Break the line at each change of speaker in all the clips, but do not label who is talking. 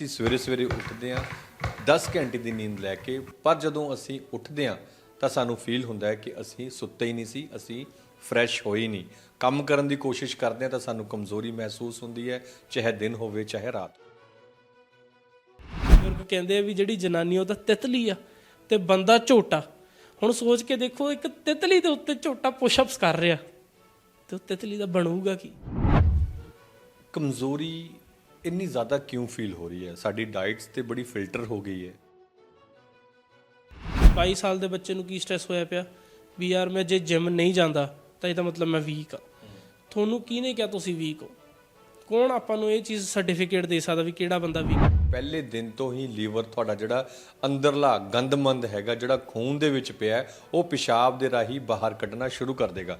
ਅਸੀਂ ਸਵੇਰੇ ਸਵੇਰੇ ਉੱਠਦੇ ਹਾਂ 10 ਘੰਟੇ ਦੀ ਨੀਂਦ ਲੈ ਕੇ ਪਰ ਜਦੋਂ ਅਸੀਂ ਉੱਠਦੇ ਹਾਂ ਤਾਂ ਸਾਨੂੰ ਫੀਲ ਹੁੰਦਾ ਹੈ ਕਿ ਅਸੀਂ ਸੁੱਤੇ ਹੀ ਨਹੀਂ ਸੀ ਅਸੀਂ ਫਰੈਸ਼ ਹੋਏ ਹੀ ਨਹੀਂ। ਕੰਮ ਕਰਨ ਦੀ ਕੋਸ਼ਿਸ਼ ਕਰਦੇ ਹਾਂ ਤਾਂ ਸਾਨੂੰ ਕਮਜ਼ੋਰੀ ਮਹਿਸੂਸ ਹੁੰਦੀ ਹੈ ਚਾਹੇ ਦਿਨ ਹੋਵੇ ਚਾਹੇ ਰਾਤ।
ਬਜ਼ੁਰਗ ਕਹਿੰਦੇ ਆ ਵੀ ਜਿਹੜੀ ਜਨਾਨੀ ਉਹ ਤਾਂ ਤਿਤਲੀ ਆ ਤੇ ਬੰਦਾ ਝੋਟਾ। ਹੁਣ ਸੋਚ ਕੇ ਦੇਖੋ ਇੱਕ ਤਿਤਲੀ ਦੇ ਉੱਤੇ ਝੋਟਾ ਪੁਸ਼ਅਪਸ ਕਰ ਰਿਹਾ। ਤੇ ਉਹ ਤਿਤਲੀ ਦਾ ਬਣੂਗਾ ਕੀ?
ਕਮਜ਼ੋਰੀ ਇੰਨੀ ਜ਼ਿਆਦਾ ਕਿਉਂ ਫੀਲ ਹੋ ਰਹੀ ਹੈ? ਸਾਡੀ ਡਾਈਟਸ ਤੇ ਬੜੀ ਫਿਲਟਰ ਹੋ ਗਈ ਹੈ।
22 ਸਾਲ ਦੇ ਬੱਚੇ ਨੂੰ ਕੀ ਸਟ੍ਰੈਸ ਹੋਇਆ ਪਿਆ? ਵੀ ਯਾਰ ਮੈਂ ਜੇ ਜਿਮ ਨਹੀਂ ਜਾਂਦਾ ਤਾਂ ਇਹਦਾ ਮਤਲਬ ਮੈਂ ਵੀਕ ਆ ਤੁਹਾਨੂੰ ਕਿਹਨੇ ਕਿਹਾ ਤੁਸੀਂ ਵੀਕ ਹੋ? ਕੌਣ ਆਪਾਂ ਨੂੰ ਇਹ ਚੀਜ਼ ਸਰਟੀਫਿਕੇਟ ਦੇ ਸਕਦਾ ਵੀ ਕਿਹੜਾ ਬੰਦਾ ਵੀਕ
ਪਹਿਲੇ ਦਿਨ ਤੋਂ ਹੀ ਲੀਵਰ ਤੁਹਾਡਾ ਜਿਹੜਾ ਅੰਦਰਲਾ ਗੰਦਮੰਦ ਹੈਗਾ ਜਿਹੜਾ ਖੂਨ ਦੇ ਵਿੱਚ ਪਿਆ ਹੈ, ਉਹ ਪਿਸ਼ਾਬ ਦੇ ਰਾਹੀਂ ਬਾਹਰ ਕੱਢਣਾ ਸ਼ੁਰੂ ਕਰ ਦੇਗਾ।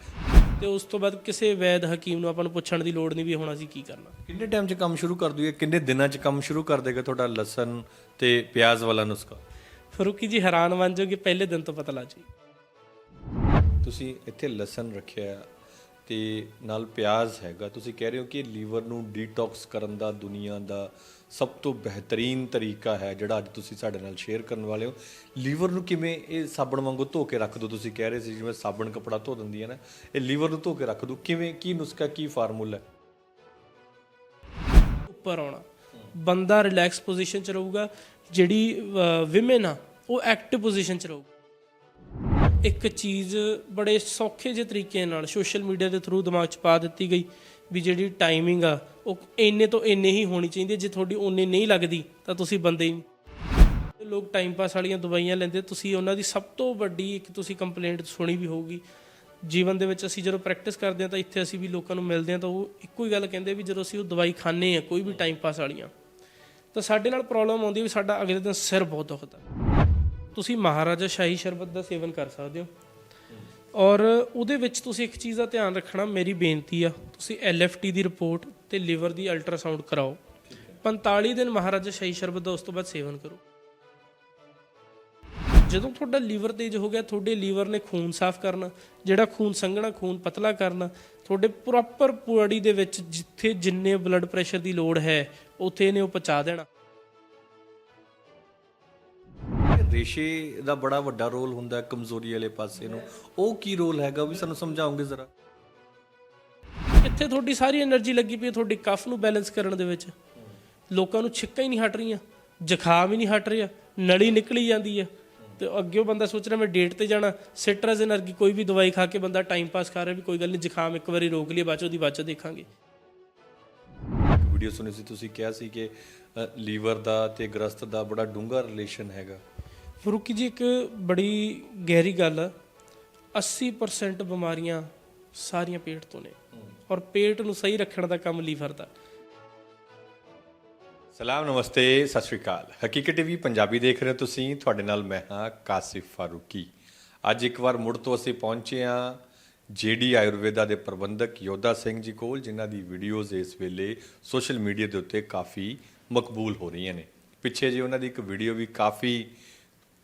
ਤੇ ਉਸ ਤੋਂ ਬਾਅਦ ਕਿਸੇ ਵੈਦ ਹਕੀਮ ਨੂੰ ਆਪਾਂ ਨੂੰ ਪੁੱਛਣ ਦੀ ਲੋੜ ਨਹੀਂ ਵੀ ਹੁਣ ਅਸੀਂ ਕੀ ਕਰਨਾ।
ਕਿੰਨੇ ਟਾਈਮ 'ਚ ਕੰਮ ਸ਼ੁਰੂ ਕਰ ਦੂਗੇ ਕਿੰਨੇ ਦਿਨਾਂ 'ਚ ਕੰਮ ਸ਼ੁਰੂ ਕਰ ਦੇਗਾ ਤੁਹਾਡਾ ਲਸਣ ਤੇ ਪਿਆਜ਼ ਵਾਲਾ ਨੁਸਖਾ?
ਫਰੂਕੀ ਜੀ ਹੈਰਾਨ ਬਣ ਜਾਓਗੇ ਪਹਿਲੇ ਦਿਨ ਤੋਂ ਪਤਾ ਲੱਗ ਜੀ।
ਤੁਸੀਂ ਇੱਥੇ ਲਸਣ ਰੱਖਿਆ ਤੇ ਨਾਲ ਪਿਆਜ਼ ਹੈਗਾ। ਤੁਸੀਂ ਕਹਿ ਰਹੇ ਹੋ ਕਿ ਲੀਵਰ ਨੂੰ ਡੀਟੌਕਸ ਕਰਨ ਦਾ ਦੁਨੀਆ ਦਾ ਸਭ ਤੋਂ ਬਿਹਤਰੀਨ ਤਰੀਕਾ ਹੈ ਜਿਹੜਾ ਅੱਜ ਤੁਸੀਂ ਸਾਡੇ ਨਾਲ ਸ਼ੇਅਰ ਕਰਨ ਵਾਲੇ ਹੋ। ਲੀਵਰ ਨੂੰ ਕਿਵੇਂ ਇਹ ਸਾਬਣ ਵਾਂਗੂ ਧੋ ਕੇ ਰੱਖ ਦੋ, ਤੁਸੀਂ ਕਹਿ ਰਹੇ ਸੀ ਜਿਵੇਂ ਸਾਬਣ ਕਪੜਾ ਧੋ ਦਿੰਦੀ ਹੈ ਨਾ, ਇਹ ਲੀਵਰ ਨੂੰ ਧੋ ਕੇ ਰੱਖ ਦੋ। ਕਿਵੇਂ, ਕੀ ਨੁਸਖਾ, ਕੀ ਫਾਰਮੂਲਾ ਹੈ?
ਉੱਪਰ ਆਉਣਾ। ਬੰਦਾ ਰਿਲੈਕਸ ਪੋਜੀਸ਼ਨ 'ਚ ਰਹੂਗਾ, ਜਿਹੜੀ ਵਿਮਨ ਆ, ਉਹ ਐਕਟਿਵ ਪੋਜੀਸ਼ਨ 'ਚ ਰਹੂਗਾ। ਇੱਕ ਚੀਜ਼ ਬੜੇ ਸੌਖੇ ਜਿਹੇ ਤਰੀਕੇ ਨਾਲ ਸੋਸ਼ਲ ਮੀਡੀਆ ਦੇ ਥਰੂ ਦਿਮਾਗ 'ਚ ਪਾ ਦਿੱਤੀ ਗਈ। ਵੀ ਜਿਹੜੀ ਟਾਈਮਿੰਗ ਆ, ਉਹ ਇੰਨੇ ਤੋਂ ਇੰਨੇ ਹੀ ਹੋਣੀ ਚਾਹੀਦੀ ਹੈ। ਜੇ ਤੁਹਾਡੀ ਓਨੇ ਨਹੀਂ ਲੱਗਦੀ, ਤਾਂ ਤੁਸੀਂ ਬੰਦੇ ਹੀ ਨਹੀਂ। ਲੋਕ ਟਾਈਮ ਪਾਸ ਵਾਲੀਆਂ ਦਵਾਈਆਂ ਲੈਂਦੇ, ਤੁਸੀਂ ਉਹਨਾਂ ਦੀ ਸਭ ਤੋਂ ਵੱਡੀ ਇੱਕ ਤੁਸੀਂ ਕੰਪਲੇਂਟ ਸੁਣੀ ਵੀ ਹੋਊਗੀ। ਜੀਵਨ ਦੇ ਵਿੱਚ ਅਸੀਂ ਜਦੋਂ ਪ੍ਰੈਕਟਿਸ ਕਰਦੇ ਹਾਂ, ਤਾਂ ਇੱਥੇ ਅਸੀਂ ਵੀ ਲੋਕਾਂ ਨੂੰ ਮਿਲਦੇ ਹਾਂ, ਤਾਂ ਉਹ ਇੱਕੋ ਹੀ ਗੱਲ ਕਹਿੰਦੇ ਵੀ ਜਦੋਂ ਅਸੀਂ ਉਹ ਦਵਾਈ ਖਾਂਦੇ ਆ ਕੋਈ ਵੀ ਟਾਈਮ ਪਾਸ ਵਾਲੀਆਂ, ਤਾਂ ਸਾਡੇ ਨਾਲ ਪ੍ਰੋਬਲਮ ਆਉਂਦੀ ਵੀ ਸਾਡਾ ਅਗਲੇ ਦਿਨ ਸਿਰ ਬਹੁਤ ਦੁਖਦਾ। ਤੁਸੀਂ ਮਹਾਰਾਜਾ ਸ਼ਾਹੀ ਸ਼ਰਬਤ ਦਾ ਸੇਵਨ ਕਰ ਸਕਦੇ ਹੋ। ਔਰ ਉਹਦੇ ਵਿੱਚ ਤੁਸੀਂ ਇੱਕ ਚੀਜ਼ ਦਾ ਧਿਆਨ ਰੱਖਣਾ, ਮੇਰੀ ਬੇਨਤੀ ਆ, ਤੁਸੀਂ ਐਲਐਫਟੀ ਦੀ ਰਿਪੋਰਟ ਤੇ ਲਿਵਰ ਦੀ ਅਲਟਰਾਸਾਊਂਡ ਕਰਾਓ। 45 ਦਿਨ ਮਹਾਰਾਜਾ ਸ਼ਾਹੀ ਸ਼ਰਬਤ ਦਾ ਉਸ ਤੋਂ ਬਾਅਦ ਸੇਵਨ ਕਰੋ। ਜਦੋਂ ਤੁਹਾਡਾ ਲੀਵਰ ਤੇਜ਼ ਹੋ ਗਿਆ, ਤੁਹਾਡੇ ਲੀਵਰ ਨੇ ਖੂਨ ਸਾਫ਼ ਕਰਨਾ, ਜਿਹੜਾ ਖੂਨ ਸੰਘਣਾ, ਖੂਨ ਪਤਲਾ ਕਰਨਾ, ਤੁਹਾਡੇ ਪ੍ਰੋਪਰ ਬੋਡੀ ਦੇ ਵਿੱਚ ਜਿੱਥੇ ਜਿੰਨੇ ਬਲੱਡ ਪ੍ਰੈਸ਼ਰ ਦੀ ਲੋੜ ਹੈ, ਉੱਥੇ ਇਹਨੇ ਉਹ ਪਹੁੰਚਾ ਦੇਣਾ।
ਰੇਸ਼ੇ ਦਾ ਬੜਾ ਵੱਡਾ ਰੋਲ ਹੁੰਦਾ ਕਮਜ਼ੋਰੀ ਵਾਲੇ ਪਾਸੇ ਨੂੰ ਉਹ ਕੀ ਰੋਲ ਹੈਗਾ ਉਹ ਵੀ ਸਾਨੂੰ ਸਮਝਾਓਗੇ ਜ਼ਰਾ
ਇੱਥੇ ਤੁਹਾਡੀ ਸਾਰੀ એનર્ਜੀ ਲੱਗੀ ਪਈ ਤੁਹਾਡੀ ਕਫ ਨੂੰ ਬੈਲੈਂਸ ਕਰਨ ਦੇ ਵਿੱਚ ਲੋਕਾਂ ਨੂੰ ਛਿੱਕਾਂ ਹੀ ਨਹੀਂ ਹਟ ਰਹੀਆਂ ਜ਼ੁਕਾਮ ਹੀ ਨਹੀਂ ਹਟ ਰਿਹਾ ਨਲੀ ਨਿਕਲੀ ਜਾਂਦੀ ਹੈ ਤੇ ਅੱਗੇ ਬੰਦਾ ਸੋਚ ਰਿਹਾ ਮੈਂ ਡੇਟ ਤੇ ਜਾਣਾ ਸਿਟਰਸ એનર્ਜੀ ਕੋਈ ਵੀ ਦਵਾਈ ਖਾ ਕੇ ਬੰਦਾ ਟਾਈਮ ਪਾਸ ਕਰ ਰਿਹਾ ਵੀ ਕੋਈ ਗੱਲ ਨਹੀਂ ਜ਼ੁਕਾਮ ਇੱਕ ਵਾਰੀ ਰੋਕ ਲਈ ਬਾਅਦ ਚੋਂ ਦੀ ਬਾਅਦ ਚੋਂ ਦੇਖਾਂਗੇ
ਵੀਡੀਓ ਸੁਣੀ ਸੀ ਤੁਸੀਂ ਕਿਹਾ ਸੀ ਕਿ ਲੀਵਰ ਦਾ ਤੇ ਗ੍ਰਸਤ ਦਾ ਬੜਾ ਡੂੰਘਾ ਰਿਲੇਸ਼ਨ ਹੈਗਾ
ਫਰੂਕੀ ਜੀ ਇੱਕ ਬੜੀ ਗਹਿਰੀ ਗੱਲ ਆ 80% ਬਿਮਾਰੀਆਂ ਸਾਰੀਆਂ ਪੇਟ ਤੋਂ ਨੇ ਔਰ ਪੇਟ ਨੂੰ ਸਹੀ ਰੱਖਣ ਦਾ ਕੰਮ ਲੀਵਰ ਦਾ।
ਸਲਾਮ, ਨਮਸਤੇ, ਸਤਿ ਸ਼੍ਰੀ ਅਕਾਲ। ਹਕੀਕਤ ਟੀਵੀ ਪੰਜਾਬੀ ਦੇਖ ਰਹੇ ਹੋ ਤੁਸੀਂ। ਤੁਹਾਡੇ ਨਾਲ ਮੈਂ ਹਾਂ ਕਾਸਿਫ ਫਾਰੂਕੀ। ਅੱਜ ਇੱਕ ਵਾਰ ਮੁੜ ਤੋਂ ਅਸੀਂ ਪਹੁੰਚੇ ਹਾਂ ਜੀਡੀ ਆਯੁਰਵੇਦਾ ਦੇ ਪ੍ਰਬੰਧਕ ਯੋਧਾ ਸਿੰਘ ਜੀ ਕੋਲ, ਜਿਨ੍ਹਾਂ ਦੀ ਵੀਡੀਓਜ਼ ਇਸ ਵੇਲੇ ਸੋਸ਼ਲ ਮੀਡੀਆ ਦੇ ਉੱਤੇ ਕਾਫੀ ਮਕਬੂਲ ਹੋ ਰਹੀਆਂ ਨੇ। ਪਿੱਛੇ ਜੇ ਉਹਨਾਂ ਦੀ ਇੱਕ ਵੀਡੀਓ ਵੀ ਕਾਫੀ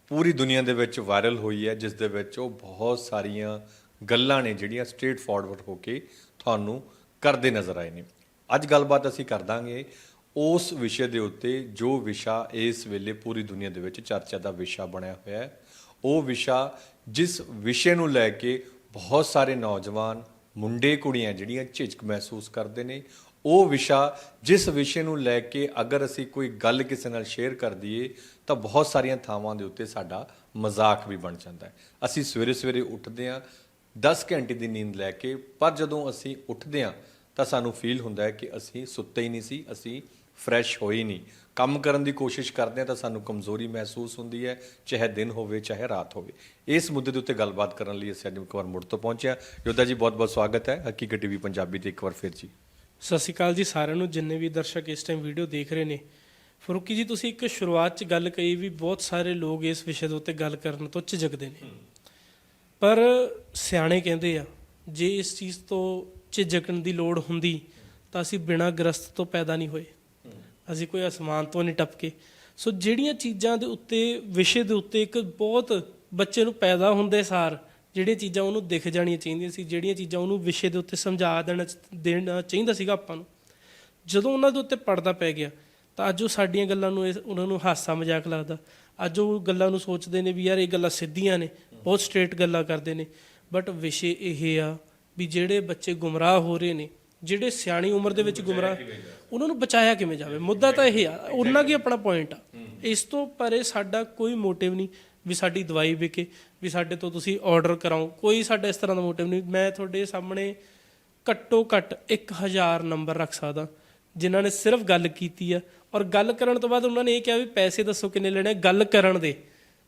ਪੂਰੀ ਦੁਨੀਆ ਦੇ ਵਿੱਚ ਵਾਇਰਲ ਹੋਈ ਹੈ, ਜਿਸ ਦੇ ਵਿੱਚ ਉਹ ਬਹੁਤ ਸਾਰੀਆਂ ਗੱਲਾਂ ਨੇ ਜਿਹੜੀਆਂ ਸਟ੍ਰੇਟ ਫਾਰਵਰਡ ਹੋ ਕੇ ਤੁਹਾਨੂੰ ਕਰਦੇ ਨਜ਼ਰ ਆਏ ਨੇ। ਅੱਜ ਗੱਲਬਾਤ ਅਸੀਂ ਕਰ ਦਾਂਗੇ ਉਸ ਵਿਸ਼ੇ ਦੇ ਉੱਤੇ ਜੋ ਵਿਸ਼ਾ ਇਸ ਵੇਲੇ ਪੂਰੀ ਦੁਨੀਆ ਦੇ ਵਿੱਚ ਚਰਚਾ ਦਾ ਵਿਸ਼ਾ ਬਣਿਆ ਹੋਇਆ ਹੈ। ਉਹ ਵਿਸ਼ਾ ਜਿਸ ਵਿਸ਼ੇ ਨੂੰ ਲੈ ਕੇ ਬਹੁਤ ਸਾਰੇ ਨੌਜਵਾਨ, ਮੁੰਡੇ, ਕੁੜੀਆਂ ਜਿਹੜੀਆਂ ਝਿਜਕ ਮਹਿਸੂਸ ਕਰਦੇ ਨੇ ਉਹ ਵਿਸ਼ਾ ਜਿਸ ਵਿਸ਼ੇ ਨੂੰ ਲੈ ਕੇ ਅਗਰ ਅਸੀਂ ਕੋਈ ਗੱਲ ਕਿਸੇ ਨਾਲ ਸ਼ੇਅਰ ਕਰ ਦਈਏ, ਤਾਂ ਬਹੁਤ ਸਾਰੀਆਂ ਥਾਵਾਂ ਦੇ ਉੱਤੇ ਸਾਡਾ ਮਜ਼ਾਕ ਵੀ ਬਣ ਜਾਂਦਾ ਹੈ। ਅਸੀਂ ਸਵੇਰੇ ਸਵੇਰੇ ਉੱਠਦੇ ਹਾਂ 10 ਘੰਟੇ ਦੀ ਨੀਂਦ ਲੈ ਕੇ, ਪਰ ਜਦੋਂ ਅਸੀਂ ਉੱਠਦੇ ਹਾਂ, ਤਾਂ ਸਾਨੂੰ ਫੀਲ ਹੁੰਦਾ ਹੈ ਕਿ ਅਸੀਂ ਸੁੱਤੇ ਹੀ ਨਹੀਂ ਸੀ, ਅਸੀਂ ਫਰੈਸ਼ ਹੋਏ ਨਹੀਂ। ਕੰਮ ਕਰਨ ਦੀ ਕੋਸ਼ਿਸ਼ ਕਰਦੇ ਹਾਂ ਤਾਂ ਸਾਨੂੰ ਕਮਜ਼ੋਰੀ ਮਹਿਸੂਸ ਹੁੰਦੀ ਹੈ, ਚਾਹੇ ਦਿਨ ਹੋਵੇ, ਚਾਹੇ ਰਾਤ ਹੋਵੇ। ਇਸ ਮੁੱਦੇ ਦੇ ਉੱਤੇ ਗੱਲਬਾਤ ਕਰਨ ਲਈ ਅਸੀਂ ਅੱਜ ਇੱਕ ਵਾਰ ਮੁੜ ਤੋਂ ਪਹੁੰਚਿਆ ਯੋਧਾ ਜੀ ਬਹੁਤ ਬਹੁਤ ਸਵਾਗਤ ਹੈ। ਹਕੀਕਤ ਟੀਵੀ ਪੰਜਾਬੀ ਤੇ ਇੱਕ ਵਾਰ ਫਿਰ ਜੀ।
ਸਤਿ ਸ਼੍ਰੀ ਅਕਾਲ ਜੀ ਸਾਰਿਆਂ ਨੂੰ ਜਿੰਨੇ ਵੀ ਦਰਸ਼ਕ ਇਸ ਟਾਈਮ ਵੀਡੀਓ ਦੇਖ ਰਹੇ ਨੇ। ਫਰੂਕੀ ਜੀ ਤੁਸੀਂ ਇੱਕ ਸ਼ੁਰੂਆਤ 'ਚ ਗੱਲ ਕਹੀ ਵੀ ਬਹੁਤ ਸਾਰੇ ਲੋਕ ਇਸ ਵਿਸ਼ੇ ਦੇ ਉੱਤੇ ਗੱਲ ਕਰਨ ਤੋਂ ਝਿਜਕਦੇ ਨੇ। ਪਰ ਸਿਆਣੇ ਕਹਿੰਦੇ ਆ ਜੇ ਇਸ ਚੀਜ਼ ਤੋਂ ਝਿਜਕਣ ਦੀ ਲੋੜ ਹੁੰਦੀ ਤਾਂ ਅਸੀਂ ਬਿਨਾਂ ਗ੍ਰਸਤ ਤੋਂ ਪੈਦਾ ਨਹੀਂ ਹੋਏ। ਅਸੀਂ ਕੋਈ ਅਸਮਾਨ ਤੋਂ ਨਹੀਂ ਟਪਕੇ। ਸੋ ਜਿਹੜੀਆਂ ਚੀਜ਼ਾਂ ਦੇ ਉੱਤੇ ਵਿਸ਼ੇ ਦੇ ਉੱਤੇ ਇੱਕ ਬਹੁਤ ਬੱਚੇ ਨੂੰ ਪੈਦਾ ਹੁੰਦੇ ਸਾਰ ਜਿਹੜੀਆਂ ਚੀਜ਼ਾਂ ਉਹਨੂੰ ਦਿਖ ਜਾਣੀਆਂ ਚਾਹੀਦੀਆਂ ਸੀ ਜਿਹੜੀਆਂ ਚੀਜ਼ਾਂ ਉਹਨੂੰ ਵਿਸ਼ੇ ਦੇ ਉੱਤੇ ਸਮਝਾ ਦੇਣਾ ਦੇਣਾ ਚਾਹੀਦਾ ਸੀਗਾ ਆਪਾਂ ਨੂੰ। ਜਦੋਂ ਉਹਨਾਂ ਦੇ ਉੱਤੇ ਪੜਦਾ ਪੈ ਗਿਆ ਤਾਂ ਅੱਜ ਉਹ ਸਾਡੀਆਂ ਗੱਲਾਂ ਨੂੰ ਉਹਨਾਂ ਨੂੰ ਹਾਸਾ ਮਜ਼ਾਕ ਲੱਗਦਾ। ਅੱਜ ਉਹ ਗੱਲਾਂ ਨੂੰ ਸੋਚਦੇ ਨੇ ਵੀ ਯਾਰ ਇਹ ਗੱਲਾਂ ਸਿੱਧੀਆਂ ਨੇ ਬਹੁਤ ਸਟ੍ਰੇਟ ਗੱਲਾਂ ਕਰਦੇ ਨੇ। ਬਟ ਵਿਸ਼ੇ ਇਹ ਆ ਵੀ ਜਿਹੜੇ ਬੱਚੇ ਗੁੰਮਰਾਹ ਹੋ ਰਹੇ ਨੇ ਜਿਹੜੇ ਸਿਆਣੀ ਉਮਰ ਦੇ ਵਿੱਚ ਗੁੰਮਰਾਹ ਉਹਨਾਂ ਨੂੰ ਬਚਾਇਆ ਕਿਵੇਂ ਜਾਵੇ? ਮੁੱਦਾ ਤਾਂ ਇਹ ਆ ਉਹਨਾਂ ਕੀ ਆਪਣਾ ਪੁਆਇੰਟ ਆ? ਇਸ ਤੋਂ ਪਰੇ ਸਾਡਾ ਕੋਈ ਮੋਟਿਵ ਨਹੀਂ। ਵੀ ਸਾਡੀ ਦਵਾਈ ਵਿਕੇ, ਵੀ ਸਾਡੇ ਤੋਂ ਤੁਸੀਂ ਆਰਡਰ ਕਰਾਓ। ਕੋਈ ਸਾਡਾ ਇਸ ਤਰ੍ਹਾਂ ਦਾ ਮੋਟਿਵ ਨਹੀਂ। ਮੈਂ ਤੁਹਾਡੇ ਸਾਹਮਣੇ ਘੱਟੋ ਘੱਟ 1000 ਨੰਬਰ ਰੱਖ ਸਕਦਾ, ਜਿਨ੍ਹਾਂ ਨੇ ਸਿਰਫ ਗੱਲ ਕੀਤੀ ਆ। ਔਰ ਗੱਲ ਕਰਨ ਤੋਂ ਬਾਅਦ ਉਹਨਾਂ ਨੇ ਇਹ ਕਿਹਾ ਵੀ ਪੈਸੇ ਦੱਸੋ ਕਿੰਨੇ ਲੈਣੇ ਗੱਲ ਕਰਨ ਦੇ।